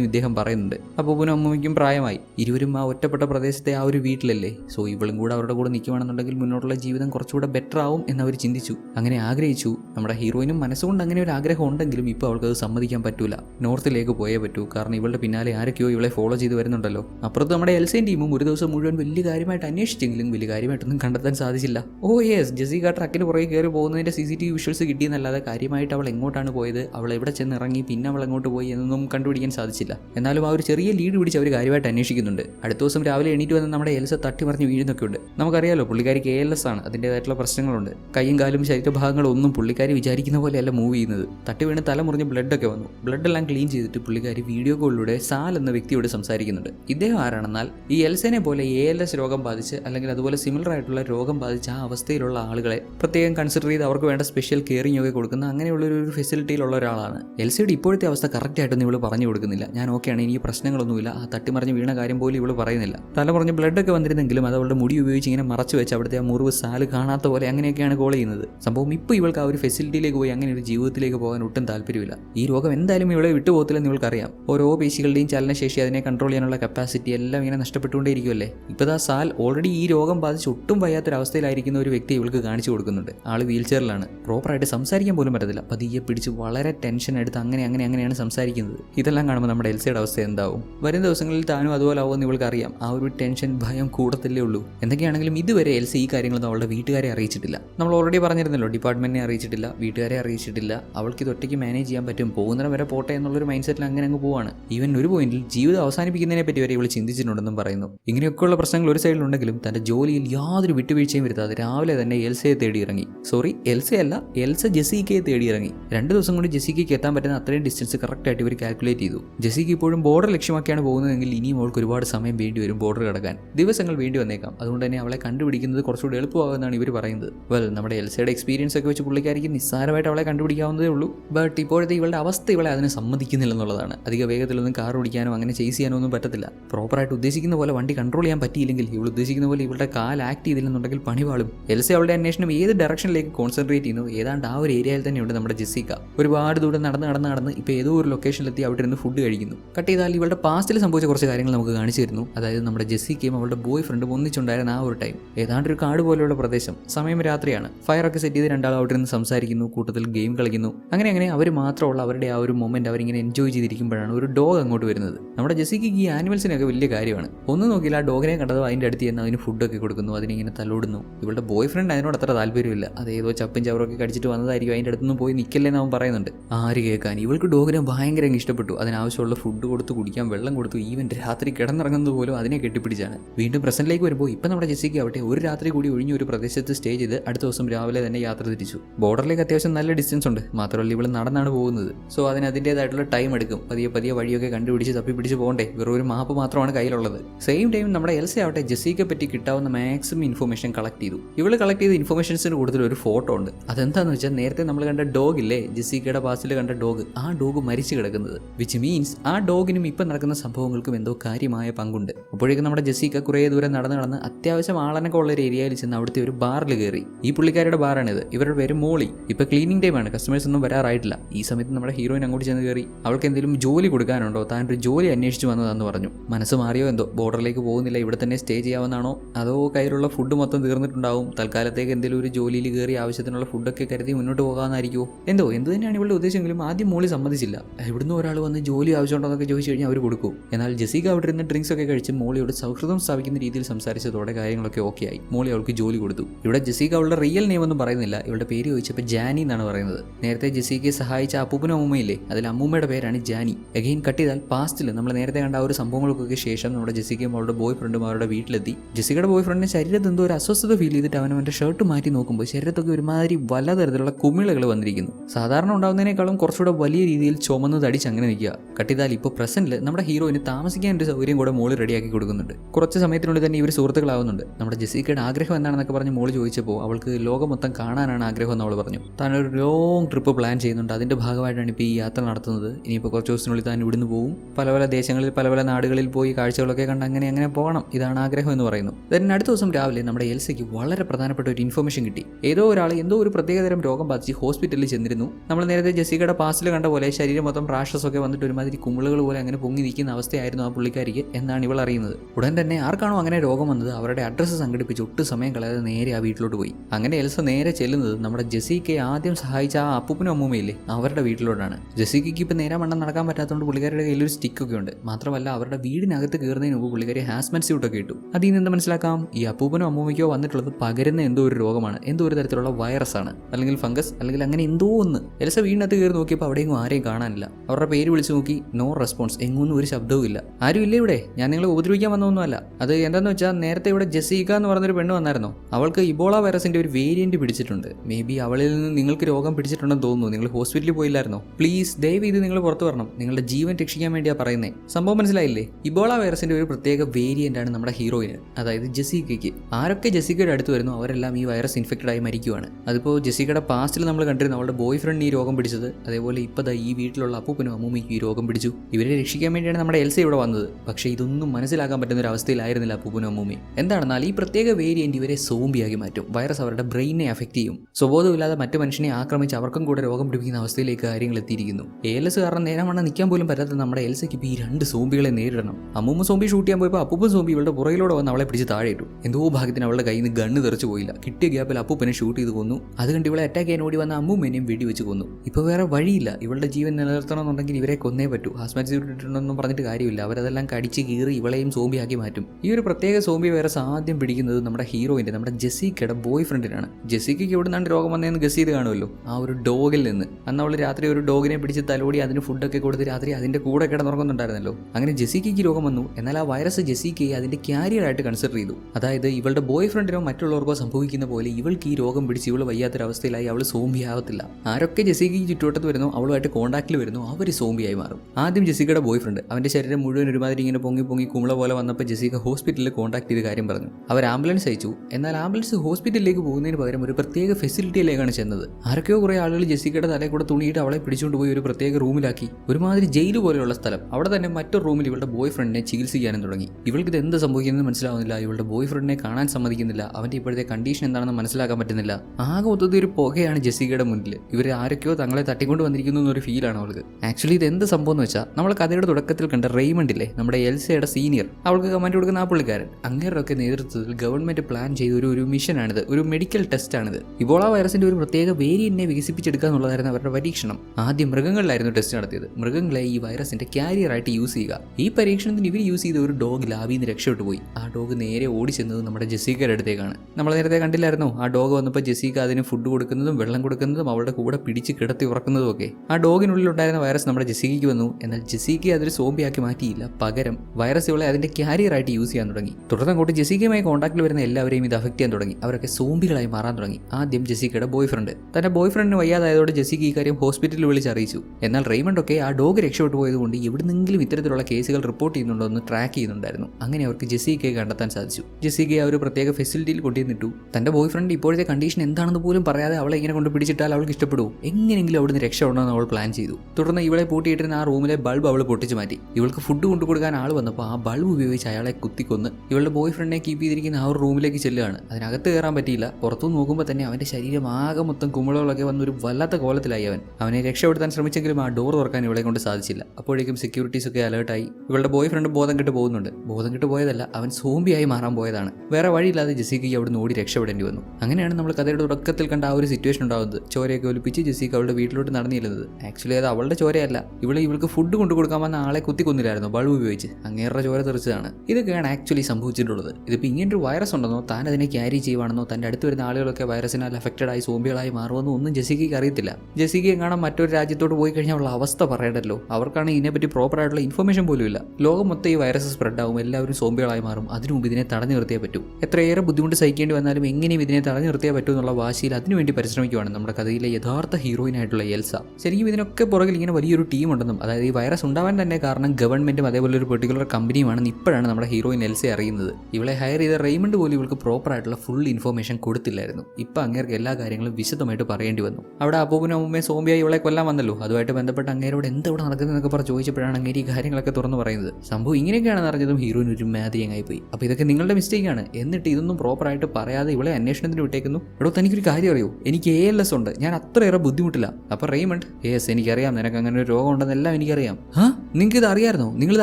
ജീവിക്കാമെന്നും ഇദ്ദേഹം പറയുന്നുണ്ട്. അപ്പൂപ്പനും അമ്മൂമ്മയ്ക്കും പ്രായമായി. ഇരുവരും ആ ഒറ്റപ്പെട്ട പ്രദേശത്തെ ആ ഒരു വീട്ടിലല്ലേ. സോ ഇവളും കൂടെ അവരുടെ കൂടെ നിൽക്കുവാണെന്നുണ്ടെങ്കിൽ മുന്നോട്ടുള്ള ജീവിതം കുറച്ചുകൂടെ ബെറ്റർ ആവും എന്നവർ ചിന്തിച്ചു. അങ്ങനെ ആഗ്രഹിച്ചു. നമ്മുടെ ഹീറോയിനും മനസ്സുകൊണ്ട് അങ്ങനെ ഒരു ആഗ്രഹം ഉണ്ടെങ്കിലും ഇപ്പോൾ അവൾക്ക് അത് സമ്മതിക്കാൻ പറ്റൂല. നോർത്തിലേക്ക് പോയേ പറ്റൂ. കാരണം ഇവളുടെ പിന്നാലെ ആരൊക്കെയോ ഇവളെ ഫോളോ ചെയ്ത് വരുന്നുണ്ടല്ലോ. അപ്പുറത്ത് നമ്മുടെ എൽസൈൻ ടീമും ഒരു ദിവസം മുഴുവൻ വലിയ കാര്യമായിട്ട് അന്വേഷിച്ചെങ്കിലും വലിയ കാര്യമായിട്ടൊന്നും കണ്ടെത്താൻ സാധിച്ചില്ല. ഓ യെസ് ജസീക ട്രക്കിന് പുറകെ കയറി പോകുന്നതിന്റെ C C T V visuals കിട്ടിയെന്നല്ലാതെ കാര്യമായിട്ട് അവൾ എങ്ങോട്ടാണ് പോയത്? അവൾ എവിടെ ചെന്ന് ഇറങ്ങി പിന്നെ അവൾ എങ്ങോട്ട് പോയി എന്നൊന്നും കണ്ടുപിടിക്കാൻ സാധിച്ചില്ല. എന്നാലും ആ ഒരു ചെറിയ ലീഡ് പിടിച്ച് അവർ കാര്യമായിട്ട് അന്വേഷിക്കുന്നുണ്ട്. അടുത്ത ദിവസം രാവിലെ എണീറ്റ് വന്ന് നമ്മുടെ എൽസ തട്ടി മറിഞ്ഞ് വീഴുന്നൊക്കെ ഉണ്ട് നമുക്കറിയാലോ പുള്ളിക്കാരി കെ എൽ എസ് ആണ്. അതിന്റെതായിട്ടുള്ള പ്രശ്നങ്ങളുണ്ട്. കൈയും കാലും ശരീരഭാഗങ്ങളും ഒന്നും പുള്ളിക്കാരി വിചാരിക്കുന്ന പോലെയല്ല മൂവ് ചെയ്യുന്നത്. തട്ടി വീണ് തല മുറിഞ്ഞ് ബ്ലഡൊക്കെ വന്നു. ബ്ലഡ് എല്ലാം ക്ലീൻ ചെയ്തിട്ട് പുള്ളിക്കാരി വീഡിയോ കോളിലൂടെ സാൽ എന്ന വ്യക്തിയോട് സംസാരിക്കുന്നുണ്ട്. ഇദ്ദേഹം ആരാണെന്നാൽ ഈ എൽസനെ പോലെ എ എൽ എസ് രോഗം ബാധിച്ച് അല്ലെങ്കിൽ അതുപോലെ സിമിലർ ആയിട്ടുള്ള രോഗം ബാധിച്ച ആ അവസ്ഥയിലുള്ള ആളുകളെ പ്രത്യേകം കൺസിഡർ ചെയ്ത് അവർക്ക് വേണ്ട സ്പെഷ്യൽ കെയറിംഗ് ഒക്കെ കൊടുക്കുന്ന അങ്ങനെയുള്ള ഒരു ഫെസിലിറ്റിയിലുള്ള ഒരാളാണ്. എൽസയുടെ ഇപ്പോഴത്തെ അവസ്ഥ കറക്റ്റ് ആയിട്ടൊന്നും ഇവൾ പറഞ്ഞു കൊടുക്കുന്നില്ല. ഞാൻ ഓക്കെയാണ് എനിക്ക് പ്രശ്നങ്ങളൊന്നുമില്ല. ആ തട്ടിമറിഞ്ഞ് വീണ കാര്യം പോലും ഇവൾ പറയുന്നില്ല. തല കുറഞ്ഞ് ബ്ലഡൊക്കെ വന്നിരുന്നെങ്കിലും അത് അവളുടെ മുടി ഉപയോഗിച്ച് ഇങ്ങനെ മറച്ചു വെച്ച് അവിടുത്തെ ആ മുറിവ് സാൽ കാണാത്ത പോലെ അങ്ങനെയൊക്കെയാണ് കോൾ ചെയ്യുന്നത്. സംഭവം ഇപ്പോൾ ഇവൾക്ക് ആ ഒരു ഫെസിലിറ്റിയിലേക്ക് പോയി അങ്ങനെ ഒരു ജീവിതത്തിലേക്ക് പോകാൻ ഒട്ടും താല്പര്യമില്ല. ഈ രോഗം എന്തായാലും ഇവളെ വിട്ടുപോകത്തില്ലെന്ന് ഇവൾക്കറിയാം. ഓരോ പേശികളുടെയും ചലനശേഷി അതിനെ കൺട്രോൾ ചെയ്യാനുള്ള കപ്പാസിറ്റി എല്ലാം ഇങ്ങനെ നഷ്ടപ്പെട്ടുകൊണ്ടേയിരിക്കുമല്ലേ ഇപ്പോൾ ആ സാൽ ഓൾറെഡി ഈ രോഗം ബാധിച്ച് ഒട്ടും വയ്യാത്തൊരവസ്ഥയിലായിരിക്കുന്ന ഒരു വ്യക്തി ഇവൾക്ക് കാണിച്ചു കൊടുക്കുന്നുണ്ട്. ആൾ വീൽ ചെയറിലാണ് പ്രോപ്പറായിട്ട് സംസാരിക്കാൻ പോലും പറ്റത്തില്ല. പതിയെ പിടിച്ച് വളരെ ടെൻഷൻ എടുത്ത് അങ്ങനെ അങ്ങനെ അങ്ങനെയാണ് സംസാരിക്കുന്നത്. ഇതെല്ലാം കാണുമ്പോൾ നമ്മുടെ എൽസയുടെ അവസ്ഥ എന്താവും? വരും ദിവസങ്ങളിൽ താനും അതുപോലെ ആവുമെന്ന് ഇവൾക്ക് അറിയാം ആ ഒരു ടെൻഷൻ ഭയം കൂടത്തില്ലേ ഉള്ളൂ. എന്തൊക്കെയാണെങ്കിലും ഇതുവരെ എൽസി ഈ കാര്യങ്ങളൊന്നും അവളുടെ വീട്ടുകാരെ അറിയിച്ചിട്ടില്ല. നമ്മൾ ഓൾറെഡി പറഞ്ഞിരുന്നല്ലോ ഡിപ്പാർട്ട്മെന്റിനെ അറിയിച്ചിട്ടില്ല വീട്ടുകാരെ അറിയിച്ചിട്ടില്ല. അവൾക്ക് ഇത് ഒറ്റയ്ക്ക് മാനേജ് ചെയ്യാൻ പറ്റും. പോകുന്നിടം വരെ പോട്ടെ എന്നുള്ളൊരു മൈൻഡ് സെറ്റിൽ അങ്ങനെ അങ്ങ് പോവാണ്. ഈവൻ ഒരു പോയിന്റിൽ ജീവിതം അവസാനിപ്പിക്കുന്നതിനെ പറ്റി വരെ ഇവൾ ചിന്തിച്ചിട്ടുണ്ടെന്നും പറയുന്നു. ഇങ്ങനെയൊക്കെയുള്ള പ്രശ്നങ്ങൾ ഒരു സൈഡിലുണ്ടെങ്കിലും തന്റെ ജോലിയിൽ യാതൊരു വിട്ടുവീഴ്ചയും വരുത്താതെ രാവിലെ തന്നെ എൽസയെ തേടി ഇറങ്ങി. സോറി എൽസയല്ല എൽസ ജെസിക്കയെ തേടി ഇറങ്ങി. രണ്ട് ദിവസം കൊണ്ട് ജെസിക്കയ്ക്ക് എത്താൻ പറ്റുന്ന അത്രയും ഡിസ്റ്റൻസ് കറക്റ്റായിട്ട് ഇവർ കാൽക്കുലേറ്റ് ചെയ്തു. ജെസിക്ക് ഇപ്പോഴും ബോർഡർ ലക്ഷ്യമാക്കിയാണ് പോകുന്നതെങ്കിൽ ഇനിയും അവൾക്ക് ഒരുപാട് സമയം വേണ്ടി വരും ബോർഡർ കടക്കാൻ. ദിവസങ്ങൾ വേണ്ടി വന്നേക്കാം. അതുകൊണ്ട് തന്നെ അവളെ കണ്ടുപിടിക്കുന്നത് കുറച്ചുകൂടി എളുപ്പമാകുമെന്നാണ് ഇവർ പറയുന്നത്. വെൽ നമ്മുടെ എൽസയുടെ എക്സ്പീരിയൻസ് ഒക്കെ വെച്ച് പുള്ളിക്കാരിക്ക് നിസ്സാരമായിട്ട് അവളെ കണ്ടുപിടിക്കാവുന്നതേ ഉള്ളൂ. ബട്ട് ഇപ്പോഴത്തെ ഇവളുടെ അവസ്ഥ ഇവളെ അതിനെ സമ്മതിക്കുന്നില്ല എന്നുള്ളതാണ് അധിക വേഗത്തിലൊന്നും കാർ ഓടിക്കാനോ അങ്ങനെ ചേസ് ചെയ്യാനോ ഒന്നും പറ്റത്തില്ല. പ്രോപ്പറായിട്ട് ഉദ്ദേശിക്കുന്ന പോലെ വണ്ടി കൺട്രോൾ ചെയ്യാൻ പറ്റിയില്ലെങ്കിൽ ഇവൾ ഉദ്ദേശിക്കുന്ന പോലെ ഇവളുടെ കാൽ ആക്ട് ചെയ്തില്ലെന്നുണ്ടെങ്കിൽ പണി പാളും എൽസ അവളുടെ അന്വേഷണം ഏത് ഡയറക്ഷനിലേക്ക് കോൺസെൻട്രേറ്റ് ചെയ്യുന്നു? ഏതാണ്ട് ആ ഒരു ഏരിയയിൽ തന്നെയുണ്ട് നമ്മുടെ ജെസിക്ക ഒരുപാട് ദൂരം നടന്ന് നടന്ന് നടന്ന് ഇപ്പോൾ ഏതോ ഒരു ലൊക്കേഷനിലെത്തി അവിടെ ഇരുന്ന് ഫുഡ് കഴിക്കുന്നു. കട്ട് ചെയ്താൽ ഇവളുടെ പാസ്റ്റിൽ സംഭവിച്ച കുറച്ച് കാര്യങ്ങൾ നമുക്ക് കാണിച്ചു തരുന്നു. അതായത് നമ്മുടെ ജെസ്സിക്കും അവളുടെ ബോയ് ഫ്രണ്ടും ഒന്നിച്ചുണ്ടായിരുന്ന ആ ഒരു ടൈം ഏതാണ്ട് ഒരു കാട് പോലെയുള്ള പ്രദേശം. സമയം രാത്രിയാണ്. ഫയർ ഒക്കെ സെറ്റ് ചെയ്ത് രണ്ടാൾ അവിടെ ഇരുന്ന് സംസാരിക്കുന്നു കൂട്ടത്തിൽ ഗെയിം കളിക്കുന്നു. അങ്ങനെ അങ്ങനെ അവർ മാത്രമുള്ള അവരുടെ ആ ഒരു മൊമെന്റ് അവരിങ്ങനെ എൻജോയ് ചെയ്തിരിക്കുമ്പോഴാണ് ഒരു ഡോഗ് അങ്ങോട്ട് വരുന്നത്. നമ്മുടെ ജെസ്സിക്ക് ഈ ആനിമൽസിനൊക്കെ വലിയ കാര്യമാണ്. ഒന്നും നോക്കിയില്ല ആ ഡോഗിനെ കണ്ടതോ അതിന്റെ അടുത്ത് ചെന്ന് അതിന് ഫുഡൊക്കെ കൊടുക്കുന്നു അതിനിങ്ങനെ തലോടുന്നു. ഇവളുടെ ബോയ് ഫ്രണ്ട് അതിനോട് അത്ര താല്പര്യമില്ല. അതേതോ ചപ്പും ചവറൊക്കെ കടിച്ചിട്ട് വന്നതായിരിക്കും അതിന്റെ അടുത്തൊന്നും പോയി നിൽക്കല്ലേ എന്ന് അവൻ പറയുന്നുണ്ട്. ആര് കേൾക്കാൻ? ഇവൾക്ക് ഡോഗിനെ ഭയങ്കര ഇഷ്ടപ്പെട്ടു. അതിനാവശ്യമുള്ള ഫുഡ് കൊടുത്ത് കുടിക്കാൻ വെള്ളം കൊടുത്തു ഈവൻ രാത്രി കിടന്നിറങ്ങുന്നത് പോലും അതിനെ കെട്ടിപ്പിടിച്ചാണ്. വീണ്ടും പ്രസന്റിലേക്ക് വരുമ്പോൾ ഇപ്പം നമ്മുടെ ജെസ്സിക്ക് ആവട്ടെ ഒരു രാത്രി കൂടി ഒഴിഞ്ഞ ഒരു പ്രദേശത്ത് സ്റ്റേ ചെയ്ത് അടുത്ത ദിവസം രാവിലെ തന്നെ യാത്ര തിരിച്ചു. ബോർഡറിലേക്ക് അത്യാവശ്യം നല്ല ഡിസ്റ്റൻസ് ഉണ്ട്. മാത്രമല്ല ഇവൾ നടന്നാണ് പോകുന്നത്. സോ അതിന് അതിന്റേതായിട്ടുള്ള ടൈം എടുക്കും. പതിയെ പതിയെ വഴിയൊക്കെ കണ്ടുപിടിച്ച് തപ്പി പിടിച്ച് പോകണ്ടേ? വെറും ഒരു മാപ്പ് മാത്രമാണ് കയ്യിലുള്ളത്. സെയിം ടൈം നമ്മുടെ എൽസ ആവട്ടെ ജെസ്സിക്കെ പറ്റി കിട്ടാവുന്ന മാക്സിമം ഇൻഫർമേഷൻ കളക്ട് ചെയ്തു. ഇവൾ കളക്ട് ചെയ്ത ഇൻഫർമേഷൻസിന് കൂടുതൽ ഒരു ഫോട്ടോ ഉണ്ട്. അതെന്താണെന്ന് വെച്ചാൽ നേരത്തെ നമ്മൾ കണ്ട ഡോഗ് ഇല്ലേ? ജെസ്സിക്കയുടെ പാസിൽ കണ്ട ഡോഗ് ആ ഡോഗ് മരിച്ചു കിടക്കുന്നത്. വിച്ച് മീൻസ് ആ ഡോഗിനും ഇപ്പം നടക്കുന്ന സംഭവങ്ങൾക്കും എന്തോ കാര്യമായ പങ്കുണ്ട്. അപ്പോഴേക്കും നമ്മുടെ ജെസിക്ക കുറേ ദൂരം നടന്ന് നടന്ന് അത്യാവശ്യം ആളനൊക്കെ ഉള്ള ഒരു ഏരിയയിൽ ചെന്ന് അവിടുത്തെ ഒരു ബാറിൽ കയറി. ഈ പുള്ളിക്കാരുടെ ബാറാണിത്. ഇവരുടെ പേര് മോളി. ഇപ്പം ക്ലീനിങ് ടൈമാണ് കസ്റ്റമേഴ്സ് ഒന്നും വരാറായിട്ടില്ല. ഈ സമയത്ത് നമ്മുടെ ഹീറോയിൻ അങ്ങോട്ട് ചെന്ന് കയറി. അവൾക്ക് എന്തെങ്കിലും ജോലി കൊടുക്കാനുണ്ടോ? താൻ ഒരു ജോലി അന്വേഷിച്ചു വന്നതാന്ന് പറഞ്ഞു. മനസ്സ് മാറിയോ എന്തോ? ബോർഡറിലേക്ക് പോകുന്നില്ല. ഇവിടെ തന്നെ സ്റ്റേ ചെയ്യാവുന്നതാണോ? അതോ കയ്യിലുള്ള ഫുഡ് മൊത്തം തീർന്നിട്ടുണ്ടാവും? തൽക്കാലത്തേക്ക് എന്തെങ്കിലും ഒരു ജോലിയിൽ കയറി ആവശ്യത്തിനുള്ള ഫുഡൊക്കെ കരുതി മുന്നോട്ട് പോകാമെന്നായിരിക്കുമോ എന്തോ? എന്ത് തന്നെയാണ് ഇവളുടെ ഉദ്ദേശമെങ്കിലും ആദ്യം മോളി സമ്മതിച്ചില്ല. ഇവിടുന്ന് ഒരാൾ വന്ന് ജോലി ആവശ്യമുണ്ടോന്നൊക്കെ ചോദിച്ചു കഴിഞ്ഞാൽ അവർ കൊടുക്കും. എന്നാൽ ജസീക അവിടെ ഇരുന്ന് ഡ്രിങ്ക്സ് ഒക്കെ കഴിച്ച് മോളിയോട് സൗഹൃദം സ്ഥാപിക്കുന്ന രീതിയിൽ സംസാരിച്ചതോടെ കാര്യങ്ങളൊക്കെ ഓക്കെ ആയി. മോളി അവൾക്ക് ജോലി കൊടുത്തു. ഇവിടെ ജസീക അവളുടെ റിയൽ നെയിം ഒന്നും പറയുന്നില്ല. ഇവളുടെ പേര് ചോദിച്ചപ്പോൾ ജാനി എന്നാണ് പറയുന്നത്. നേരത്തെ ജസീകയെ സഹായിച്ച അപ്പൂപ്പനും അമ്മൂമ്മയില്ലേ? അതിൽ അമ്മൂമ്മയുടെ പേരാണ് ജാനി. അഗെയിൻ കട്ട് ചെയ്താൽ പാസ്റ്റിൽ നമ്മൾ നേരത്തെ കണ്ട ആ ഒരു സംഭവങ്ങൾക്കൊക്കെ ശേഷം നമ്മുടെ ജസീകയും അവളുടെ ബോയ് ഫ്രണ്ടും അവരുടെ വീട്ടിലെത്തി. ജസീകയുടെ ബോയ് ഫ്രണ്ടിന് ശരീരത്ത് എന്തോ ഒരു അസ്വസ്ഥത ഫീൽ ചെയ്തിട്ട് അവൻ ഷർട്ട് മാറ്റി നോക്കുമ്പോൾ ശരീരത്തൊക്കെ ഒരുമാതിരി പല തരത്തിലുള്ള കുമിളകൾ വന്നിരിക്കുന്നു. സാധാരണ ഉണ്ടാകുന്നതിനേക്കാളും കുറച്ചുകൂടെ വലിയ രീതിയിൽ ചുമന്ന് തടിച്ച് അങ്ങനെ നിൽക്കുക. കട്ടിതാൽ ഇപ്പോൾ പ്രസന്റിൽ നമ്മുടെ ഹീറോയിന് താമസിക്കാൻ ഒരു സൗകര്യം കൂടെ മോൾ റെഡിയാക്കി കൊടുക്കുന്നുണ്ട്. കുറച്ച് സമയത്തിനുള്ളിൽ തന്നെ ഇവർ സുഹൃത്തുക്കളാവുന്നുണ്ട്. നമ്മുടെ ജെസിക്കയുടെ ആഗ്രഹം എന്താണെന്നൊക്കെ പറഞ്ഞ് മോൾ ചോദിച്ചപ്പോൾ അവൾക്ക് ലോകം മൊത്തം കാണാനാണ് ആഗ്രഹം എന്ന് അവൾ പറഞ്ഞു. ഒരു ലോങ് ട്രിപ്പ് പ്ലാൻ ചെയ്യുന്നുണ്ട്. അതിന്റെ ഭാഗമായിട്ടാണ് ഇപ്പോൾ ഈ യാത്ര നടത്തുന്നത്. ഇനിയിപ്പോൾ കുറച്ച് ദിവസത്തിനുള്ളിൽ താൻ ഇവിടുന്ന് പോകും പല പല ദേശങ്ങളിൽ പല പല നാടുകളിൽ പോയി കാഴ്ചകളൊക്കെ കണ്ട് അങ്ങനെ അങ്ങനെ പോകണം. ഇതാണ് ആഗ്രഹം എന്ന് പറയുന്നു. then അടുത്ത ദിവസം രാവിലെ നമ്മുടെ എൽസയ്ക്ക് വളരെ പ്രധാനപ്പെട്ട ഒരു ഇൻഫർമേഷൻ കിട്ടി. ഏതോ ഒരാൾ എന്തോ ഒരു പ്രത്യേകതരം രോഗം ബാധിച്ച് ഹോസ്പിറ്റലിൽ ചെന്നിരുന്നു. നമ്മൾ നേരത്തെ ജെസിക്കയുടെ പാസ്റ്റിൽ കണ്ട പോലെ ശരീരം മൊത്തം റാഷസ് ഒക്കെ വന്നിട്ട് ഒരുമാതിരി കുമിളുകൾ പോലെ അങ്ങനെ പൊങ്ങി നിൽക്കുന്ന അവസ്ഥയായിരുന്നു ആ പുള്ളിക്കാരിക്ക് എന്നാണ് ഇവൾ അറിയുന്നത്. ഉടൻ തന്നെ ആർക്കാണോ അങ്ങനെ രോഗം വന്നത് അവരുടെ അഡ്രസ്സ് സംഘടിപ്പിച്ച് ഒട്ടും സമയം കളയാതെ നേരെ ആ വീട്ടിലോട്ട് പോയി. അങ്ങനെ എൽസ നേരെ ചെല്ലുന്നത് നമ്മുടെ ജെസിക്കെ ആദ്യം സഹായിച്ച ആ അപ്പൂപ്പനും അമ്മൂമ്മയില്ലേ? അവരുടെ വീട്ടിലോട്ടാണ്. ജെസിക്കയ്ക്ക് ഇപ്പം നേരെ വണ്ണം നടക്കാൻ പറ്റാത്തതുകൊണ്ട് പുള്ളിക്കാരുടെ കയ്യിൽ ഒരു സ്റ്റിക്കൊക്കെ ഉണ്ട്. മാത്രമല്ല അവരുടെ വീടിനകത്ത് കയറുന്നതിന് മുമ്പ് പുള്ളിക്കാരി ഹാസ്മെന്റ് സ്യൂട്ടൊക്കെ ഇട്ടു. അതിൽ നിന്ന് മനസ്സിലാക്കാം? ഈ അപ്പൂപ്പനും അമ്മൂമ്മയ്ക്കോ വന്നിട്ടുള്ളത് പകരുന്ന എന്തോ ഒരു രോഗമാണ്. എന്തോ ഒരു തരത്തിലുള്ള വൈറസ് ആണ്. അല്ലെങ്കിൽ ഫംഗസ് അല്ലെങ്കിൽ അങ്ങനെ എന്തോ ഒന്ന്. എൽസ വീടിനകത്ത് കയറി നോക്കിയപ്പോൾ അവിടെയെങ്കിലും ആരെയും കാണാനില്ല. അവരുടെ പേര് വിളിച്ചു നോക്കി നോ റെസ്പോൺസ് എങ്ങൊന്നും ഒരു ശബ്ദവും ഇല്ല. ആരും ഇല്ല ഇവിടെ. ഞാൻ നിങ്ങളെ ഉപദ്രവിക്കാൻ വന്നതൊന്നുമല്ല. അത് എന്താന്ന് വെച്ചാൽ നേരത്തെ ഇവിടെ ജസീക എന്ന് പറഞ്ഞൊരു പെണ്ണ് വന്നായിരുന്നു. അവൾക്ക് ഇബോള വൈറസിന്റെ ഒരു വേരിയന്റ് പിടിച്ചിട്ടുണ്ട്. മേ ബി അവളിൽ നിന്ന് നിങ്ങൾക്ക് രോഗം പിടിച്ചിട്ടുണ്ടെന്ന് തോന്നുന്നു. നിങ്ങൾ ഹോസ്പിറ്റലിൽ പോയില്ലായിരുന്നോ? പ്ലീസ് ദയവ് ഇത് നിങ്ങൾ പുറത്തു വരണം. നിങ്ങളുടെ ജീവൻ രക്ഷിക്കാൻ വേണ്ടിയാ പറയുന്നത് സംഭവം മനസ്സിലായില്ലേ? ഇബോള വൈറസിന്റെ ഒരു പ്രത്യേക വേരിയന്റ് ആണ് നമ്മുടെ ഹീറോയിന്. അതായത് ജസീക്കയ്ക്ക് ആരൊക്കെ ജസീക്കയുടെ അടുത്ത് വരുന്നു അവരെല്ലാം ഈ വൈറസ് ഇൻഫെക്റ്റഡ് ആയി മരിക്കുവാണ്. അതിപ്പോ ജസീക്കയുടെ പാസ്റ്റിൽ നമ്മൾ കണ്ടിരുന്നു അവളുടെ ബോയ് ഫ്രണ്ട് ഈ രോഗം പിടിച്ചത്. അതേപോലെ ഇപ്പോൾ ദാ ഈ വീട്ടിലുള്ള അപ്പൂപ്പനും അമ്മൂമ്മയ്ക്ക് ഈ രോഗം പിടിച്ചു. ഇവരെ രക്ഷിക്കാൻ വേണ്ടിയാണ് നമ്മുടെ എൽസ ഇവിടെ വന്നത്. പക്ഷേ ഇതൊന്നും മനസ്സിലാക്കാൻ പറ്റുന്ന ഒരു അവസ്ഥയിലായിരുന്നില്ല അപ്പൂപ്പനും അമ്മൂമ്മയും എന്താണെന്നാൽ ഈ പ്രത്യേക വേരിയന്റ് ഇവരെ സോംബിയാക്കി മാറ്റും. വൈറസ് അവരുടെ ബ്രെയിനെ അഫക്റ്റ് ചെയ്യും. സ്വബോധമില്ലാതെ മറ്റു മനുഷ്യനെ ആക്രമിച്ച് അവർക്കും കൂടെ രോഗം പിടിപ്പിക്കുന്ന അവസ്ഥയിലേക്ക് കാര്യങ്ങൾ എത്തിയിരിക്കുന്നു. എ എൽ എസ് കാരണം നേരം വണ്ണം നിൽക്കാൻ പോലും പറ്റാത്ത നമ്മുടെ എൽസയ്ക്ക് ഇപ്പോൾ ഈ രണ്ട് സോംബികളെ നേരിടണം. അമ്മൂമ്മ സോംബി ഷൂട്ട് ചെയ്യാൻ പോയപ്പോൾ അപ്പൂപ്പൻ സോംബി ഇവളുടെ പുറകിലൂടെ വന്ന് അവളെ പിടിച്ച് താഴെ ഇട്ടു. എന്തോ ഭാഗ്യത്തിന് അവളുടെ കയ്യിൽ നിന്ന് ഗണ്ണ് തെറിച്ചു പോയില്ല. കിട്ടിയ ഗ്യാപ്പിൽ അപ്പൂപ്പനെ ഷൂട്ട് ചെയ്ത് കൊന്നു. അത് കണ്ട് ഇവളെ അറ്റാക്ക് ചെയ്യാൻ ഓടി വന്ന അമ്മൂമ്മേനെയും വെടിവെച്ച് കൊന്നു. ഇപ്പോൾ വേറെ വഴിയില്ല. ഇവളുടെ ജീവൻ നിലനിർത്തണമെന്നുണ്ടെങ്കിൽ ഇവരെ കൊന്നേ പറ്റൂ. ഹാസ്മാറ്റ് ഇട്ടിട്ടുണ്ടെന്നും പറഞ്ഞിട്ട് കാര്യമില്ല. അവരതെല്ലാം കടിച്ച് കീറി ഇവളെയും സോംബിയാക്കി മാറ്റും. ഈ ഒരു പ്രത്യേക സോംബി വൈറസ് ആദ്യം പിടിക്കുന്നത് നമ്മുടെ ഹീറോയിന്റെ നമ്മുടെ ജെസിക്കയുടെ ബോയ് ഫ്രണ്ടിനാണ് ജെസിക്കയ്ക്ക് ഇവിടെ രോഗം വന്നതെന്ന് ഗസ് ചെയ്ത് കാണുമല്ലോ? ആ ഒരു ഡോഗിൽ നിന്ന്. അന്ന് അവൾ രാത്രി ഒരു ഡോഗിനെ പിടിച്ച് തലോടി അതിന് ഫുഡൊക്കെ കൊടുത്ത് രാത്രി അതിന്റെ കൂടെ കിടന്നുറങ്ങുന്നുണ്ടായിരുന്നല്ലോ. അങ്ങനെ ജെസിക്കയ്ക്ക് രോഗം വന്നു. എന്നാൽ ആ വൈറസ് ജെസിക്കയെ അതിന്റെ ക്യാരിയറായിട്ട് കൺസിഡർ ചെയ്തു. അതായത് ഇവളുടെ ബോയ് ഫ്രണ്ടിനോ മറ്റുള്ളവർക്കോ സംഭവിക്കുന്ന പോലെ ഇവൾക്ക് ഈ രോഗം പിടിച്ച് ഇവൾ വയ്യാത്തൊരവസ്ഥയിലായി. അവൾ സോംബിയാകത്തില്ല. ആരൊക്കെ ജെസിക്കയ്ക്ക് ചുറ്റുവട്ടത്ത് വരുന്നു അവളുമായിട്ട് കോൺടാക്റ്റിൽ വരുന്നു അവർ സോംബിയായി മാറും. ആദ്യം ജെസിക്കയുടെ ബോയ് ഫ്രണ്ട് അവന്റെ ശരീരം മുഴുവൻ ഒരുമാതിരി ഇങ്ങനെ പൊങ്ങി പൊങ്ങി കുമിള പോലെ വന്നപ്പോൾ ജെസിക്ക ഹോസ്പിറ്റലിൽ കോൺടാക്ട് ചെയ്ത് കാര്യം പറഞ്ഞു. അവർ ആംബുലൻസ് അയച്ചു. എന്നാൽ ആംബുലൻസ് ഹോസ്പിറ്റലിലേക്ക് പോകുന്നതിന് പകരം ഒരു പ്രത്യേക ഫെസിലിറ്റിയിലേക്കാണ് ചെന്നത്. ആരൊക്കെയോ കുറേ ആളുകൾ ജെസിക്കയുടെ തലയിൽ കൂടെ തുണിയിട്ട് അവളെ പിടിച്ചുകൊണ്ട് പോയി ഒരു പ്രത്യേക റൂമിലാക്കി. ഒരുമാതിരി ജയിൽ പോലെയുള്ള സ്ഥലം. അവിടെ തന്നെ മറ്റൊരു റൂമിൽ ഇവളുടെ ബോയ് ഫ്രണ്ടിനെ ചികിത്സിക്കാനും തുടങ്ങി. ഇവൾക്ക് ഇത് എന്ത് സംഭവിക്കുന്നത് മനസ്സിലാവുന്നില്ല. ഇവളുടെ ബോയ് ഫ്രണ്ടിനെ കാണാൻ സമ്മതിക്കുന്നില്ല. അവന്റെ ഇപ്പോഴത്തെ കണ്ടീഷൻ എന്താണെന്ന് മനസ്സിലാക്കാൻ പറ്റുന്നില്ല. ആകെ മൊത്തത്തിൽ ഒരു പുകയാണ് ജെസിക്കയുടെ മുന്നിൽ. ഇവർ ആരൊക്കെയോ തങ്ങളെ തട്ടിക്കൊണ്ട് വന്നിരിക്കുന്നു എന്നൊരു ഫീലാണ് അവൾക്ക്. ആക്ച്വലി ഇത് എന്ത് സംഭവം വെച്ചാൽ നമ്മൾ കഥയുടെ തുടക്കത്തിൽ കണ്ട റെയ്മണ്ട് ഇല്ലേ നമ്മുടെ എൽസയുടെ സീനിയർ അവൾക്ക് കമാൻഡ് കൊടുക്കുന്ന ആ പുള്ളിക്കാരൻ. അങ്ങേരൊക്കെ നേതൃത്വത്തിൽ ഗവൺമെന്റ് പ്ലാൻ ചെയ്ത ഒരു ഒരു മിഷനാണിത് ഒരു മെഡിക്കൽ ടെസ്റ്റ് ആണിത് ഇബോള വൈറസിന്റെ ഒരു പ്രത്യേക വേരിയന്റിനെ വികസിപ്പിച്ചെടുക്കുക എന്നുള്ളതായിരുന്നു അവരുടെ പരീക്ഷണം. ആദ്യം മൃഗങ്ങളിലായിരുന്നു ടെസ്റ്റ് നടത്തിയത്. മൃഗങ്ങളെ ഈ വൈറസിന്റെ ക്യാരിയറായിട്ട് യൂസ് ചെയ്യുക. ഈ പരീക്ഷണത്തിന് ഇവർ യൂസ് ചെയ്ത ഒരു ഡോഗ് ലാബിൽ നിന്ന് രക്ഷപ്പെട്ടു പോയി. ആ ഡോഗ് നേരെ ഓടി ചെന്നത് നമ്മുടെ ജെസീക്കയുടെ അടുത്തേക്കാണ്. നമ്മൾ നേരത്തെ കണ്ടില്ലായിരുന്നോ? ആ ഡോഗ് വന്നപ്പോൾ ജെസീക്ക അതിന് ഫുഡ് കൊടുക്കുന്നതും വെള്ളം കൊടുക്കുന്നതും അവളുടെ കൂടെ പിടിച്ച് കിടത്തി ഉറക്കുന്നതും ഒക്കെ. ആ ഡോഗിനുള്ളിൽ ഉണ്ടായിരുന്ന വൈറസ് നമ്മുടെ ജെസീക്കയ്ക്ക് വന്നു. എന്നാൽ ജെസീക്കയെ അതൊരു സോംബിയാക്കി മാറ്റിയില്ല. പകരം വൈറസ് ഇവളെ അതിന്റെ ക്യാരിയറായിട്ട് യൂസ് ചെയ്യാൻ തുടങ്ങി. തുടർന്ന് അങ്ങോട്ട് ജെസീക്കയുമായി കോൺടാക്റ്റിൽ വരുന്ന എല്ലാവരെയും ഇത് അഫക്ട് ചെയ്യാൻ തുടങ്ങി. അവരൊക്കെ സോംബികളായി മാറാൻ തുടങ്ങി. ആദ്യം ജെസിക്കയുടെ ബോയ് ഫ്രണ്ട് തന്റെ ബോയ് ഫ്രണ്ടിന് വയ്യാതായതോടെ ജെസിക്ക് ഈ കാര്യം ഹോസ്പിറ്റലിൽ വിളിച്ചറിയിച്ചു. എന്നാൽ റെയ്മണ്ട് ഒക്കെ ആ ഡോഗ് രക്ഷപ്പെട്ടു പോയതുകൊണ്ട് എവിടുന്നെങ്കിലും ഇത്തരത്തിലുള്ള കേസുകൾ റിപ്പോർട്ട് ചെയ്യുന്നുണ്ടോ എന്ന് ട്രാക്ക് ചെയ്യുന്നുണ്ടായിരുന്നു. അങ്ങനെ അവർക്ക് ജെസിക്കയെ കണ്ടെത്താൻ സാധിച്ചു. ജെസിക്കയെ ആ ഒരു പ്രത്യേക ഫെസിലിറ്റിയിൽ കൊണ്ടുവന്നിട്ടു. തന്റെ ബോയ് ഫ്രണ്ട് ഇപ്പോഴത്തെ കണ്ടീഷൻ എന്താണെന്ന് പോലും പറയാതെ അവളെ ഇങ്ങനെ കൊണ്ട് പിടിച്ചിട്ടാൽ അവൾക്ക് ഇഷ്ടപ്പെടും എങ്ങനെയെങ്കിലും അവിടുന്ന് രക്ഷപ്പെടണമെന്ന് അവൾ പ്ലാൻ ചെയ്തു. തുടർന്ന് ഇവളെ പൂട്ടിയിട്ടിരുന്ന ആ റൂമിൽ റൂമിലെ ബൾബ് അവൾ പൊട്ടിച്ചു മാറ്റി. ഇവൾക്ക് ഫുഡ് കൊണ്ടു കൊടുക്കാൻ ആൾ വന്നപ്പോൾ ആ ബൾബ് ഉപയോഗിച്ച് അയാളെ കുത്തിക്കൊന്ന് ഇവളുടെ ബോയ് ഫ്രണ്ടിനെ കീപ്പ് ചെയ്തിരിക്കുന്ന ആ ഒരു റൂമിലേക്ക് ചെല്ലുകയാണ്. അതിനകത്ത് കയറാൻ പറ്റിയില്ല. പുറത്തു നോക്കുമ്പോൾ തന്നെ അവന്റെ ശരീരം ആകെ മൊത്തം കുമിളകളൊക്കെ വന്ന ഒരു വല്ലാത്ത കോലത്തിലായി അവൻ. അവനെ രക്ഷപ്പെടുത്താൻ ശ്രമിച്ചെങ്കിലും ആ ഡോർ തുറക്കാൻ ഇവളെ കൊണ്ട് സാധിച്ചില്ല. അപ്പോഴേക്കും സെക്യൂരിറ്റീസ് ഒക്കെ അലേർട്ടായി ഇവളുടെ ബോയ് ഫ്രണ്ട് ബോധം കെട്ട് പോകുന്നുണ്ട്. ബോധം കെട്ട് പോയതല്ല അവൻ സോംബിയായി മാറാൻ പോയതാണ്. വേറെ വഴിയില്ലാതെ ജെസിക്ക് അവിടുന്ന് ഓടി രക്ഷപ്പെടേണ്ടി വന്നു. അങ്ങനെയാണ് നമ്മൾ കഥയുടെ തുടക്കത്തിൽ കണ്ട ആ ഒരു സിറ്റുവേഷൻ ഉണ്ടാകുന്നത് ചോരയൊക്കെ ഒലിപ്പിച്ച് ജെസിക്ക് അവളുടെ വീട്ടിലോട്ട് നടന്നിരുന്നത്. ആക്ച്വലി അത് അവളുടെ ചോരയല്ല. ഇവൾ ഇവൾക്ക് ഫുഡ് കൊണ്ടു കൊടുക്കാൻ വന്ന ആളെ കുത്തി കൊന്നില്ലായിരുന്നു ബൾബ് ഉപയോഗിച്ച്. അങ്ങേറെ ചോര തെറിച്ചതാണ്. ഇതൊക്കെയാണ് ആക്ച്വലി സംഭവിച്ചിട്ടുള്ളത്. ഇതിപ്പോൾ ഒരു വൈറസ് ഉണ്ടെന്നോ താൻ അതിനെ ക്യാരി ചെയ്യുവാണെന്നോ തന്റെ അടുത്ത് വരുന്ന ആളുകളൊക്കെ വൈറസിനാൽ അഫക്റ്റഡ് ആയി സോമ്പികളായി മാറുമെന്നോ ഒന്നും ജെസിക്കയ്ക്ക് അറിയത്തില്ല. ജെസിക്ക് കാണാൻ മറ്റൊരു രാജ്യത്തോട്ട് പോയി കഴിഞ്ഞാൽ ഉള്ള അവസ്ഥ പറയണ്ടല്ലോ അവർക്കാണ് ഇതിനെപ്പറ്റി ആയിട്ടുള്ള ഇൻഫർമേഷൻ പോലും ഇല്ല. ലോകം മൊത്തം ഈ വൈറസ് സ്പ്രെഡ് ആവും എല്ലാവരും സോമ്പികളായി മാറും. അതിനു മുമ്പ് ഇതിനെ തടഞ്ഞു നിർത്തിയേ പറ്റൂ. എത്രയേറെ ബുദ്ധിമുട്ട് സഹിക്കേണ്ടി വന്നാലും എങ്ങനെയും ഇതിനെ തടഞ്ഞു നിർത്തിയേ പറ്റൂ എന്നുള്ള വാശിയിൽ അതിനുവേണ്ടി പരിശ്രമിക്കുവാണ് നമ്മുടെ കഥയിലെ യഥാർത്ഥ ഹീറോയിൻ ആയിട്ടുള്ള എൽസ. ശരിക്കും ഇതിനൊക്കെ പുറകിൽ ഇങ്ങനെ വലിയൊരു ടീം ഉണ്ടെന്നും അതായത് ഈ വൈറസ് ഉണ്ടാവാൻ തന്നെ കാരണം ഗവൺമെന്റും അതേപോലെ ഒരു പെർട്ടിക്കുലർ കമ്പനിയുമാണെന്ന് ഇപ്പോഴാണ് നമ്മുടെ ഹീറോയിൻ എൽസെ അറിയുന്നത്. ഇവളെ ഹയർ ചെയ്ത റെയ്മണ്ട് പോലും ഇവൾക്ക് പ്രോപ്പർ ആയിട്ടുള്ള ഫുൾ ഇൻഫർമേഷൻ കൊടുത്തില്ലായിരുന്നു. ഇപ്പം അങ്ങേർക്ക് എല്ലാ കാര്യങ്ങളും വിശദമായിട്ട് പറയേണ്ടി വന്നു. അവിടെ അപ്പൂപ്പനും അമ്മയും സോംബിയായി ഇവളെ കൊല്ലാൻ വന്നല്ലോ. അതുമായിട്ട് ബന്ധപ്പെട്ട് അങ്ങേരോട് എന്തവിടെ നടക്കുന്നത് എന്നൊക്കെ പറഞ്ഞ് ചോദിച്ചപ്പോഴാണ് അങ്ങേര് ഈ കാര്യങ്ങളൊക്കെ തുറന്നു പറയുന്നത്. സംഭവം ഇങ്ങനെയൊക്കെയാണ് അറിഞ്ഞതും ഹീറോയിൻ ഒരു മാതിരിയങ്ങായി പോയി അപ്പോൾ ഇതൊക്കെ നിങ്ങളുടെ മിസ്റ്റേക്കാണ് എന്നിട്ട് ഇതൊന്നും പ്രോപ്പറായിട്ട് പറയാതെ ഇവളെ അന്വേഷണത്തിന് വിട്ടേക്കുന്നു. എടോ തനിക്കൊരു കാര്യം അറിയൂ? എനിക്ക് എ എൽ എസ് ഉണ്ട്. ഞാൻ അത്രയേറെ ബുദ്ധിമുട്ടില്ല. അപ്പോൾ റെയ്മണ്ട് എസ് എനിക്കറിയാം. നിനക്ക് അങ്ങനെ ഒരു രോഗം ഉണ്ടെന്നെല്ലാം എനിക്കറിയാം. ആ നിങ്ങൾക്ക് ഇത് അറിയാമായിരുന്നോ നിങ്ങൾ ഇത്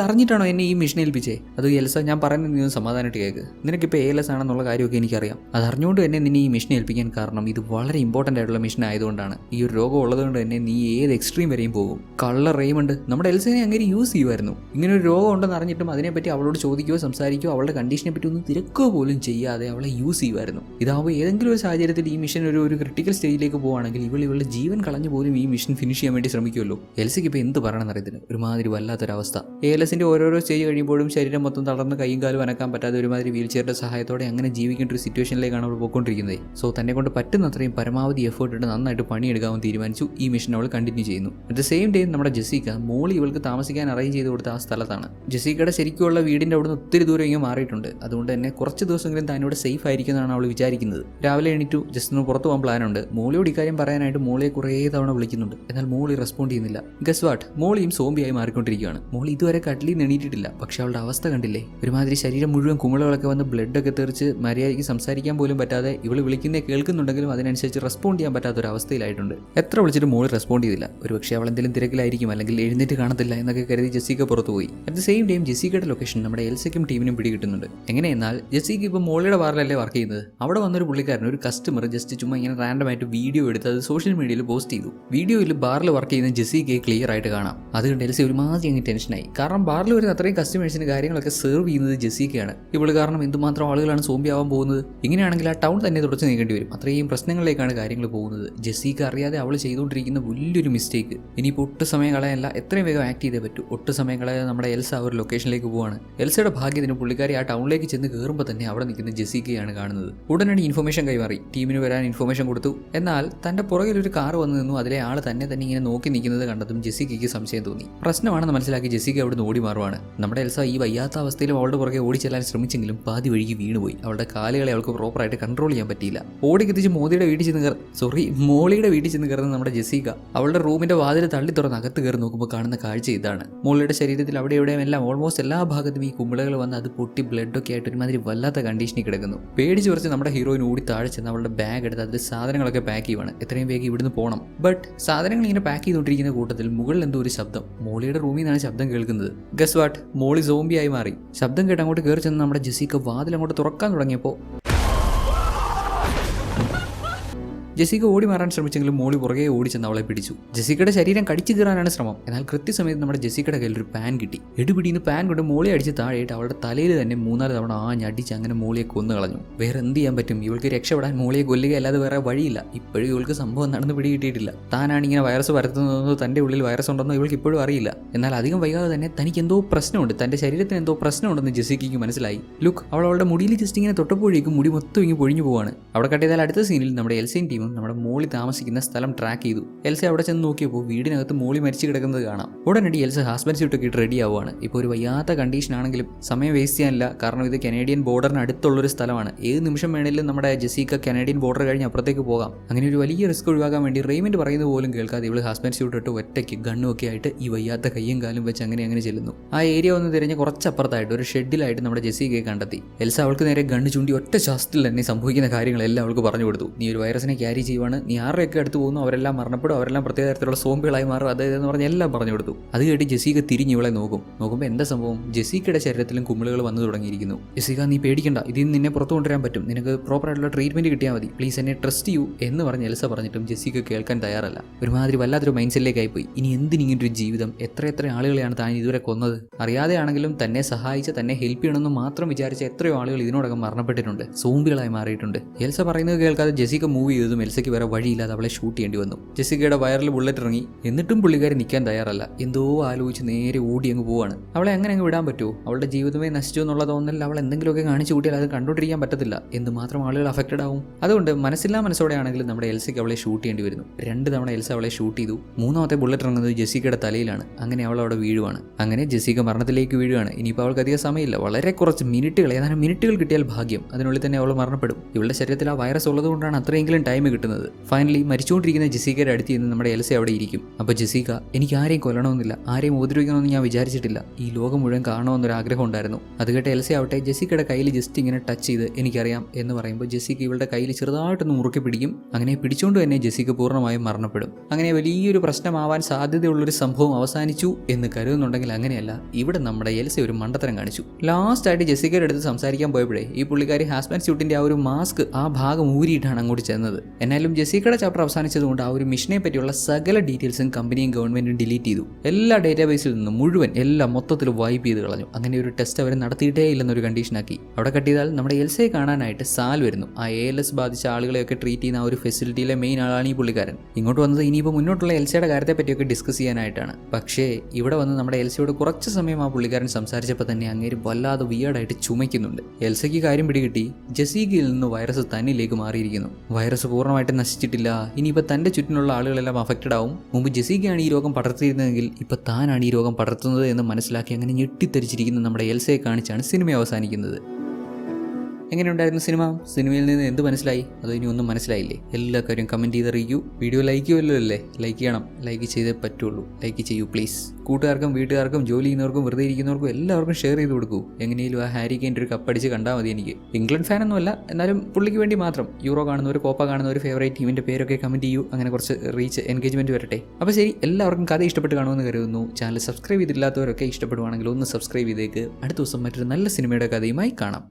അറിഞ്ഞിട്ടാണോ എന്നെ ഈ മിഷൻ ഏൽപ്പിച്ചേ? അത് എൽസ ഞാൻ പറയുന്നത് നീ സമാധാനമായിട്ട് കേൾക്ക് നിനക്കിപ്പോൾ എൽ എസ് ആണെന്നുള്ള കാര്യമൊക്കെ എനിക്കറിയാം. അത് അറിഞ്ഞുകൊണ്ട് തന്നെ നിന്നെ ഈ മിഷൻ ഏൽപ്പിക്കാൻ കാരണം ഇത് വളരെ ഇമ്പോർട്ടന്റ് ആയിട്ടുള്ള മിഷൻ ആയതുകൊണ്ടാണ്. ഈ ഒരു രോഗം ഉള്ളതുകൊണ്ട് തന്നെ നീ ഏത് എക്സ്ട്രീം വരെയും പോകും. കള്ള റെയ്മണ്ട്. നമ്മുടെ എൽസിനെ അങ്ങനെ യൂസ് ചെയ്യുമായിരുന്നു. ഇങ്ങനെ ഒരു രോഗം ഉണ്ടെന്ന് അറിഞ്ഞിട്ടും അതിനെപ്പറ്റി അവളോട് ചോദിക്കുകയോ സംസാരിക്കുകയോ അവളുടെ കണ്ടീഷനെ പറ്റി ഒന്നും തിരക്കുക പോലും ചെയ്യാതെ അവളെ യൂസ് ചെയ്യുമായിരുന്നു. ഇതാവുമ്പോൾ ഏതെങ്കിലും ഒരു സാഹചര്യത്തിൽ ഈ മിഷൻ ഒരു ഒരു ക്രിട്ടിക്കൽ സ്റ്റേജിലേക്ക് പോവുകയാണെങ്കിൽ ഇവൾ ഇവളുടെ ജീവൻ കളഞ്ഞു പോലും ഈ മിഷൻ ഫിനിഷ് ചെയ്യാൻ വേണ്ടി ശ്രമിക്കുമല്ലോ. എൽസിക്ക് ഇപ്പോൾ എന്ത് പറയണമെന്ന് അറിയത്തില്ല ഒരുമാതിരി വല്ലാത്തൊരവസ്ഥ. എസിന്റെ ഓരോരോ സ്റ്റേജ് കഴിയുമ്പോഴും ശരീരം മൊത്തം തളർന്ന് കൈയും കാലും അനക്കാൻ പറ്റാതെ ഒരുമാതിരി വീൽ ചെയറിന്റെ സഹായത്തോടെ അങ്ങനെ ജീവിക്കേണ്ട ഒരു സിറ്റുവേഷനിലേക്കാണ് അവൾ പോയിക്കൊണ്ടിരിക്കുന്നത്. സോ തന്നെ കൊണ്ട് പറ്റുന്നത്രയും പരമാവധി എഫേർട്ട് ഇട്ട് നന്നായിട്ട് പണിയെടുക്കാമെന്ന് തീരുമാനിച്ചു. ഈ മിഷൻ അവൾ കണ്ടിന്യൂ ചെയ്യുന്നു. അറ്റ് ദ സെയിം ടൈം നമ്മുടെ ജെസിക്ക മോളി ഇവൾക്ക് താമസിക്കാൻ അറേഞ്ച് ചെയ്ത് കൊടുത്ത ആ സ്ഥലത്താണ്. ജെസിക്കയുടെ ശരിക്കുള്ള വീടിന്റെ അവിടുന്ന് ഒത്തിരി ദൂരം ഇങ്ങനെ മാറിയിട്ടുണ്ട്. അതുകൊണ്ട് തന്നെ കുറച്ച് ദിവസമെങ്കിലും താനിവിടെ സേഫ് ആയിരിക്കുമെന്നാണ് അവൾ വിചാരിക്കുന്നത്. രാവിലെ എണീറ്റു ജസ്റ്റ് ഒന്ന് പുറത്തു പോകാൻ പ്ലാനുണ്ട് മോളിയോട് ഇക്കാര്യം പറയാനായിട്ട് മോളിയെ കുറേ തവണ വിളിക്കുന്നുണ്ട്. എന്നാൽ മോളി റെസ്പോണ്ട് ചെയ്യുന്നില്ല. ഗസ് വാട്ട് മോളിയും സോംബിയായി മാറിക്കൊണ്ടിരിക്കുകയാണ്. മോൾ ഇതുവരെ കട്ടിലിൽ നിന്ന് എണീറ്റിട്ടില്ല. പക്ഷെ അവളുടെ അവസ്ഥ കണ്ടില്ലേ? ഒരുമാതിരി ശരീരം മുഴുവൻ കുമിളകളൊക്കെ വന്ന് ബ്ലഡൊക്കെ തെറിച്ച് മര്യാദയ്ക്ക് സംസാരിക്കാൻ പോലും പറ്റാതെ ഇവൾ വിളിക്കുന്നേ കേൾക്കുന്നുണ്ടെങ്കിലും അതിനനുസരിച്ച് റെസ്പോണ്ട് ചെയ്യാൻ പറ്റാത്ത ഒരു അവസ്ഥയിലായിട്ടുണ്ട് എത്ര വിളിച്ചിട്ട് മോൾ റെസ്പോണ്ട് ചെയ്തില്ല. ഒരുപക്ഷെ അവൾ എന്തെങ്കിലും തിരക്കിലായിരിക്കും അല്ലെങ്കിൽ എഴുന്നേറ്റ് കാണത്തില്ല എന്നൊക്കെ കരുതി ജെസ്സിക്ക പുറത്തു പോയി. അറ്റ് ദ സെയിം ടൈം ജെസ്സിക്കയുടെ ലൊക്കേഷൻ നമ്മുടെ എൽസയ്ക്കും ടീമിനും പിടികിട്ടുന്നുണ്ട്. എങ്ങനെയെന്നാൽ ജെസ്സിക്ക് ഇപ്പോൾ മോളിയുടെ ബാറിലല്ലേ വർക്ക് ചെയ്യുന്നത്? അവിടെ വന്നൊരു പുള്ളിക്കാരൻ ഒരു കസ്റ്റമർ ജസ്റ്റ് ചുമ്മാ ഇങ്ങനെ റാൻഡമായിട്ട് വീഡിയോ എടുത്ത് അത് സോഷ്യൽ മീഡിയയിൽ പോസ്റ്റ് ചെയ്തു. വീഡിയോയിൽ ബാറിൽ വർക്ക് ചെയ്യുന്ന ജെസ്സിക്ക് ക്ലിയർ ആയിട്ട് കാണാം. അതുകൊണ്ട് എൽസി ഒരുമാതിരി അങ്ങ് ടെൻഷനായി. കാരണം ബാറിൽ വരുന്ന അത്രയും കസ്റ്റമേഴ്സിന് കാര്യങ്ങളൊക്കെ സെർവ് ചെയ്യുന്നത് ജെസിക്കയാണ് ഇവൾ കാരണം എന്തുമാത്രം ആളുകളാണ് സോംബി ആവാൻ പോകുന്നത്? ഇങ്ങനെയാണെങ്കിൽ ആ ടൗൺ തന്നെ തുടച്ചു നീക്കേണ്ടി വരും. അത്രയും പ്രശ്നങ്ങളിലേക്കാണ് കാര്യങ്ങൾ പോകുന്നത്. ജെസിക്ക് അറിയാതെ അവൾ ചെയ്തുകൊണ്ടിരിക്കുന്ന വലിയൊരു മിസ്റ്റേക്ക് ഇനിയിപ്പോൾ ഒട്ടും സമയം കളയാനല്ല എത്രയും വേഗം ആക്ട് ചെയ്തേ പറ്റൂ. ഒട്ടും സമയം കളയാതെ നമ്മുടെ എൽസ ഒരു ലൊക്കേഷനിലേക്ക് പോവാണ്. എൽസയുടെ ഭാഗ്യത്തിന് പുള്ളിക്കാരി ആ ടൗണിലേക്ക് ചെന്ന് കയറുമ്പോൾ തന്നെ അവിടെ നിൽക്കുന്ന ജെസിക്കയാണ് കാണുന്നത്. ഉടനടി ഇൻഫർമേഷൻ കൈമാറി. ടീമിന് വരാൻ ഇൻഫർമേഷൻ കൊടുത്തു. എന്നാൽ തന്റെ പുറകിൽ ഒരു കാർ വന്നു നിന്നു. അതിലെ ആൾ തന്നെ തന്നെ ഇങ്ങനെ നോക്കി നിൽക്കുന്നത് കണ്ടതും ജെസിക്കയ്ക്ക് സംശയം തോന്നി. പ്രശ്നമാണെന്ന് മനസ്സിലാക്കി ജെസിക്ക അവിടുന്ന് ഓടി മാറുവാണ്. നമ്മുടെ എൽസ ഈ വയ്യാത്ത അവസ്ഥയിലും അവളുടെ പുറകെ ഓടി ചെല്ലാൻ ശ്രമിച്ചെങ്കിലും പാതി വഴിക്ക് വീണുപോയി അവളുടെ കാലുകളെ അവൾക്ക് പ്രോപ്പറായിട്ട് കൺട്രോൾ ചെയ്യാൻ പറ്റിയില്ല. ഓടി എത്തിച്ച് മോദിയുടെ വീട്ടിൽ ചെന്ന് കയറി സോറി മോളിയുടെ വീട്ടിൽ ചെന്ന് കയറുന്ന നമ്മുടെ ജെസിക അവളുടെ റൂമിന്റെ വാതിൽ തള്ളി തുറന്ന് അകത്ത് കയറി നോക്കുമ്പോൾ കാണുന്ന കാഴ്ച ഇതാണ്. മോളിയുടെ ശരീരത്തിൽ അവിടെ എവിടെയും എല്ലാം ഓൾമോസ്റ്റ് എല്ലാ ഭാഗത്തും ഈ കുമ്പിളകൾ വന്ന് അത് പൊട്ടി ബ്ലഡൊക്കെ ആയിട്ട് ഒരുമാതിരി വല്ലാത്ത കണ്ടീഷനിൽ കിടക്കുന്നു. പേടിച്ച് കുറച്ച് നമ്മുടെ ഹീറോയിൻ ഓടി താഴെ ചെന്ന് അവളുടെ ബാഗ് എടുത്ത് അതിൽ സാധനങ്ങളൊക്കെ പാക്ക് ചെയ്യുവാണ്. എത്രയും വേഗം ഇവിടുന്ന് പോകണം ബട്ട് സാധനങ്ങൾ ഇങ്ങനെ പാക്ക് ചെയ്തുകൊണ്ടിരിക്കുന്ന കൂട്ടത്തിൽ മുകളിൽ എന്തോ ഒരു ശബ്ദം മോളിയുടെ റൂമിൽ നിന്നാണ് ശബ്ദം കേൾക്കുന്നത്. ഗസ് വാട്ട് മോളി സോംബിയായി മാറി. ശബ്ദം കേട്ട് അങ്ങോട്ട് കയറി ചെന്ന് നമ്മുടെ ജെസിക്ക വാതിൽ അങ്ങോട്ട് തുറക്കാൻ തുടങ്ങിയപ്പോൾ ജെസിക്ക ഓടി മാറാൻ ശ്രമിച്ചെങ്കിലും മോളി പുറകെ ഓടി ചെന്ന് അവളെ പിടിച്ചു. ജെസിക്കയുടെ ശരീരം കടിച്ചു കയറാനാണ് ശ്രമം. എന്നാൽ കൃത്യസമയത്ത് നമ്മുടെ ജെസിക്കയുടെ കയ്യിൽ ഒരു പാൻ കിട്ടി. എടുപിടിന്ന് പാൻ കൊണ്ട് മോളി അടിച്ച് താഴെയിട്ട് അവളുടെ തലയിൽ തന്നെ മൂന്നാൽ തവണ ആഞ്ഞടിച്ച് അങ്ങനെ മോളിയെ കൊന്നു കളഞ്ഞു. വേറെ എന്ത് ചെയ്യാൻ പറ്റും? ഇവൾക്ക് രക്ഷപ്പെടാൻ മോളിയെ കൊല്ലുക അല്ലാതെ വേറെ വഴിയില്ല. ഇപ്പോഴും ഇവൾക്ക് സംഭവം നടന്ന് പിടികിട്ടിയിട്ടില്ല. താനാണ് ഇങ്ങനെ വൈറസ് പരത്തുന്നതെന്നോ തന്റെ ഉള്ളിൽ വൈറസ് ഉണ്ടെന്നോ ഇവൾക്ക് ഇപ്പോഴും അറിയില്ല. എന്നാൽ അധികം വൈകാതെ തന്നെ തനിക്ക് എന്തോ പ്രശ്നമുണ്ട്. തന്റെ ശരീരത്തിന് എന്തോ പ്രശ്നമുണ്ടെന്ന് ജെസിക്കയ്ക്ക് മനസ്സിലായി. ലുക്ക് അവൾ അവളുടെ മുടിയിൽ ജസ്റ്റ് ഇങ്ങനെ തൊട്ടപ്പോഴേക്കും മുടി മൊത്തം ഇങ്ങനെ പൊഴിഞ്ഞു പോവാണ്. അവിടെ കട്ട് ചെയ്താൽ അടുത്ത സീനിൽ നമ്മുടെ എൽസൈൻ ടീമും നിന്നും നമ്മുടെ മോളി താമസിക്കുന്ന സ്ഥലം ട്രാക്ക് ചെയ്തു. എൽസ അവിടെ ചെന്ന് നോക്കിയപ്പോൾ വീടിനകത്ത് മോളി മരിച്ചു കിടക്കുന്നത് കാണാം. ഉടനടി എൽസ ഹസ്ബൻഡ് സ്യൂട്ടൊക്കെ ഇട്ട് റെഡി ആവുകയാണ്. ഇപ്പോൾ ഒരു വയ്യാത്ത കണ്ടീഷൻ ആണെങ്കിലും സമയം വേസ്റ്റ് ചെയ്യാനില്ല. കാരണം ഇത് കനേഡിയൻ ബോർഡറിന് അടുത്തുള്ളൊരു സ്ഥലമാണ്. ഏത് നിമിഷം വേണേലും നമ്മുടെ ജസീക്ക കനേഡിയൻ ബോർഡർ കഴിഞ്ഞ് അപ്പുറത്തേക്ക് പോകാം. അങ്ങനെ ഒരു വലിയ റിസ്ക് ഒഴിവാക്കാൻ വേണ്ടി റെയ്മെന്റ് പറയുന്നത് പോലും കേൾക്കാതെ ഇവൾ ഹസ്ബൻഡ് സ്യൂട്ട് ഇട്ട് ഒറ്റയ്ക്ക് ഗണ്ണും ഒക്കെ ആയിട്ട് ഈ വയ്യാത്ത കയ്യും കാലും വെച്ച് അങ്ങനെ അങ്ങനെ ചെല്ലുന്നു. ആ ഏരിയ ഒന്ന് തിരഞ്ഞ് കുറച്ചപ്പുറത്തായിട്ട് ഒരു ഷെഡിലായിട്ട് നമ്മുടെ ജെസിക്കയെ കണ്ടെത്തി. എൽസ അവൾക്ക് നേരെ ഗണ്ണ് ചൂണ്ടി ഒറ്റ ശാസ്ത്രത്തിൽ തന്നെ സംഭവിക്കുന്ന കാര്യങ്ങളെല്ലാം അവൾക്ക് പറഞ്ഞു കൊടുത്തു. നീ ഒരു വൈറസിനെ ക്യാരി ചെയ്യുവാണ്. നീ ആരുടെയൊക്കെ അടുത്ത് പോകുന്നു അവരെല്ലാം മരണപ്പെടും അവരെല്ലാം പ്രത്യേക തരത്തിലുള്ള സോംബികളായി മാറും. അത് എന്ന് പറഞ്ഞ് എല്ലാം പറഞ്ഞു കൊടുത്തു. അത് കേട്ട് ജെസിക തിരിഞ്ഞ് ഇവളെ നോക്കും. നോക്കുമ്പോൾ എന്താ സംഭവം? ജെസിക്കയുടെ ശരീരത്തിലും കുമിളുകൾ വന്നു തുടങ്ങിയിരിക്കുന്നു. ജെസിക നീ പേടിക്കണ്ട. ഇതിൽ നിന്ന് നിന്നെ പുറത്തു കൊണ്ടുവരാൻ പറ്റും. നിനക്ക് പ്രോപ്പർ ആയിട്ടുള്ള ട്രീറ്റ്മെന്റ് കിട്ടിയാൽ മതി. പ്ലീസ് എന്നെ ട്രസ്റ്റ് ചെയ്യൂ എന്ന് പറഞ്ഞ് എൽസ പറഞ്ഞിട്ടും ജെസിക കേൾക്കാൻ തയ്യാറല്ല. ഒരുമാതിരി വല്ലാത്തൊരു മൈൻഡ് സെറ്റിലേക്കായി പോയി. ഇനി എന്തിനിങ്ങനൊരു ജീവിതം? എത്ര എത്ര ആളുകളെയാണ് താൻ ഇതുവരെ കൊന്നത്? അറിയാതെയാണെങ്കിലും തന്നെ സഹായിച്ച് തന്നെ ഹെൽപ്പ് ചെയ്യണമെന്ന് മാത്രം വിചാരിച്ച എത്രയോ ആളുകൾ ഇതിനോടകം മരണപ്പെട്ടിട്ടുണ്ട്. സോംബികളായി മാറിയിട്ടുണ്ട്. എൽസ പറയുന്നത് കേൾക്കാതെ ജെസിക മൂവ് ചെയ്തതും എൽസയ്ക്ക് വേറെ വഴിയില്ലാതെ അവളെ ഷൂട്ട് ചെയ്യേണ്ടി വന്നു. ജെസിക്കയുടെ വയറിൽ ബുള്ളറ്റ് ഇറങ്ങി. എന്നിട്ടും പുള്ളിക്കാരി നിൽക്കാൻ തയ്യാറല്ല. എന്തോ ആലോചിച്ച് നേരെ ഓടി അങ്ങ് പോവാണ്. അവളെ അങ്ങനെ അങ്ങ് വിടാൻ പറ്റുമോ? അവളുടെ ജീവിതമേ നശിച്ചു എന്നുള്ള തോന്നലിൽ അവൾ എന്തെങ്കിലുമൊക്കെ കാണിച്ചു കൂട്ടിയാൽ അത് കണ്ടുകൊണ്ടിരിക്കാൻ പറ്റത്തില്ല. എന്ന് മാത്രം ആളുകൾ അഫക്റ്റഡ് ആവും? അതുകൊണ്ട് മനസ്സില്ലാ മനസ്സോടെ ആണെങ്കിലും നമ്മുടെ എൽസയ്ക്ക് അവളെ ഷൂട്ട് ചെയ്യേണ്ടി വരുന്നു. രണ്ട് തവണ എൽസ അവളെ ഷൂട്ട് ചെയ്തു. മൂന്നാമത്തെ ബുള്ളറ്റ് ഇറങ്ങുന്നത് ജെസിക്കയുടെ തലയിലാണ്. അങ്ങനെ അവൾ അവിടെ വീഴുവാണ്. അങ്ങനെ ജെസിക മരണത്തിലേക്ക് വീഴുകയാണ് ഇനിയിപ്പോൾ അവൾക്ക് അധികം സമയമില്ല. വളരെ കുറച്ച് മിനിറ്റുകൾ ഏതാനും മിനിറ്റുകൾ കിട്ടിയാൽ ഭാഗ്യം. അതിനുള്ളിൽ തന്നെ അവൾ മരണപ്പെടും. ഇവളുടെ ശരീരത്തിൽ ആ വൈറസ് ഉള്ളതുകൊണ്ടാണ് അത്രയെങ്കിലും ടൈം കിട്ടുന്നത്. ഫൈനലി മരിച്ചുകൊണ്ടിരിക്കുന്ന ജെസിക്കയുടെ അടുത്ത് നിന്ന് നമ്മുടെ എൽസെ അവിടെ ഇരിക്കും. അപ്പോൾ ജെസീക എനിക്ക് ആരെയും കൊല്ലണമെന്നില്ല. ആരെയും ഉപദ്രവിക്കണമെന്ന് ഞാൻ വിചാരിച്ചിട്ടില്ല. ഈ ലോകം മുഴുവൻ കാണണമെന്നൊരു ആഗ്രഹം ഉണ്ടായിരുന്നു. അത് കേട്ട് എൽസെ ആവട്ടെ ജെസിക്കയുടെ കയ്യിൽ ജസ്റ്റ് ഇങ്ങനെ ടച്ച് ചെയ്ത് എനിക്കറിയാം എന്ന് പറയുമ്പോൾ ജെസിക്ക ഇവളുടെ കയ്യിൽ ചെറുതായിട്ടൊന്ന് മുറുക്കി പിടിക്കും. അങ്ങനെ പിടിച്ചുകൊണ്ട് തന്നെ ജെസിക്ക പൂർണമായും മരണപ്പെടും. അങ്ങനെ വലിയൊരു പ്രശ്നമാവാൻ സാധ്യതയുള്ളൊരു സംഭവം അവസാനിച്ചു എന്ന് കരുതുന്നുണ്ടെങ്കിൽ അങ്ങനെയല്ല. ഇവിടെ നമ്മുടെ എൽസെ ഒരു മണ്ടത്തരം കാണിച്ചു. ലാസ്റ്റ് ആയിട്ട് ജെസിക്കയുടെ അടുത്ത് സംസാരിക്കാൻ പോയപ്പോഴേ ഈ പുള്ളിക്കാരി ഹാസ്ബാൻഡ് സ്യൂട്ടിന്റെ ആ ഒരു മാസ്ക് ആ ഭാഗം ഊരിയിട്ടാണ് അങ്ങോട്ട് ചെന്നത്. എന്നാലും ജെസിക്കയുടെ ചാപ്റ്റർ അവസാനിച്ചതുകൊണ്ട് ആ ഒരു മിഷനെ പറ്റിയുള്ള സകല ഡീറ്റെയിൽസും കമ്പനിയും ഗവൺമെന്റും ഡിലീറ്റ് ചെയ്തു. എല്ലാ ഡേറ്റാബേസിൽ നിന്നും മുഴുവൻ എല്ലാം മൊത്തത്തിൽ വൈപ്പ് ചെയ്ത് കളഞ്ഞു. അങ്ങനെ ഒരു ടെസ്റ്റ് അവർ നടത്തിയിട്ടേ ഇല്ലെന്നൊരു കണ്ടീഷനാക്കി അവിടെ കട്ടിയതാൽ നമ്മുടെ എൽസയെ കാണാനായിട്ട് സാൽ വരുന്നു. ആ എ എൽ എസ് ബാധിച്ച ആളുകളെയൊക്കെ ട്രീറ്റ് ചെയ്യുന്ന ആ ഒരു ഫെസിലിറ്റിയിലെ മെയിൻ ആളാണ് ഈ പുള്ളിക്കാരൻ. ഇങ്ങോട്ട് വന്നത് ഇനിയിപ്പോൾ മുന്നോട്ടുള്ള എൽസയുടെ കാര്യത്തെ പറ്റിയൊക്കെ ഡിസ്കസ് ചെയ്യാനായിട്ടാണ്. പക്ഷേ ഇവിടെ വന്ന് നമ്മുടെ എൽസയോട് കുറച്ച് സമയം ആ പുള്ളിക്കാരൻ സംസാരിച്ചപ്പോൾ തന്നെ അങ്ങേര് വല്ലാതെ വിയേഡായിട്ട് ചുമയ്ക്കുന്നുണ്ട്. എൽസയ്ക്ക് കാര്യം പിടികിട്ടി. ജസീഗിയിൽ നിന്ന് വൈറസ് തന്നിലേക്ക് മാറിയിരിക്കുന്നു. വൈറസ് പൂർണമായിട്ട് നശിച്ചിട്ടില്ല. ഇനിയിപ്പോൾ തന്റെ ചുറ്റിനുള്ള ആളുകളെല്ലാം അഫക്റ്റഡ് ആവും. മുമ്പ് ജെസിക്കാണ് ഈ രോഗം പടർത്തിയിരുന്നതെങ്കിൽ ഇപ്പോൾ താനാണ് ഈ രോഗം പടർത്തുന്നത് എന്ന് മനസ്സിലാക്കി അങ്ങനെ ഞെട്ടിത്തെരിച്ചിരിക്കുന്ന നമ്മുടെ എൽസയെ കാണിച്ചാണ് സിനിമ അവസാനിക്കുന്നത്. എങ്ങനെയുണ്ടായിരുന്നു സിനിമ? സിനിമയിൽ നിന്ന് എന്ത് മനസ്സിലായി? അതോ ഇനി ഒന്നും മനസ്സിലായില്ലേ? എല്ലാ കാര്യം കമന്റ് ചെയ്ത് അറിയിക്കൂ. വീഡിയോ ലൈക്ക് ചെയ്യുമല്ലോ അല്ലേ? ലൈക്ക് ചെയ്യണം. ലൈക്ക് ചെയ്തേ പറ്റുള്ളൂ. ലൈക്ക് ചെയ്യൂ പ്ലീസ് കൂട്ടുകാർക്കും വീട്ടുകാർക്കും ജോലി ചെയ്യുന്നവർക്കും വെറുതെ ഇരിക്കുന്നവർക്കും എല്ലാവർക്കും ഷെയർ ചെയ്ത് കൊടുക്കൂ. എങ്ങനെയും ആ ഹാരി കെയിന്റെ ഒരു കപ്പടിച്ച് കണ്ടാൽ മതി എനിക്ക്. ഇംഗ്ലണ്ട് ഫാനൊന്നുമല്ല എന്നാലും പുള്ളിക്ക് വേണ്ടി മാത്രം. യൂറോ കാണുന്നവർ കോപ്പ കാണുന്നവർ ഫേവറേറ്റ് ടീമിന്റെ പേരൊക്കെ കമന്റ് ചെയ്യൂ. അങ്ങനെ കുറച്ച് റീച്ച് എൻഗേജ്മെന്റ് വരട്ടെ. അപ്പോൾ ശരി എല്ലാവർക്കും കഥ ഇഷ്ടപ്പെട്ട് കാണുമെന്ന് കരുതുന്നു. ചാനൽ സബ്സ്ക്രൈബ് ചെയ്തില്ലാത്തവരൊക്കെ ഇഷ്ടപ്പെടുവാണെങ്കിൽ ഒന്ന് സബ്സ്ക്രൈബ് ചെയ്തേക്ക്. അടുത്ത ദിവസം മറ്റൊരു നല്ല സിനിമയുടെ കഥയുമായി കാണാം.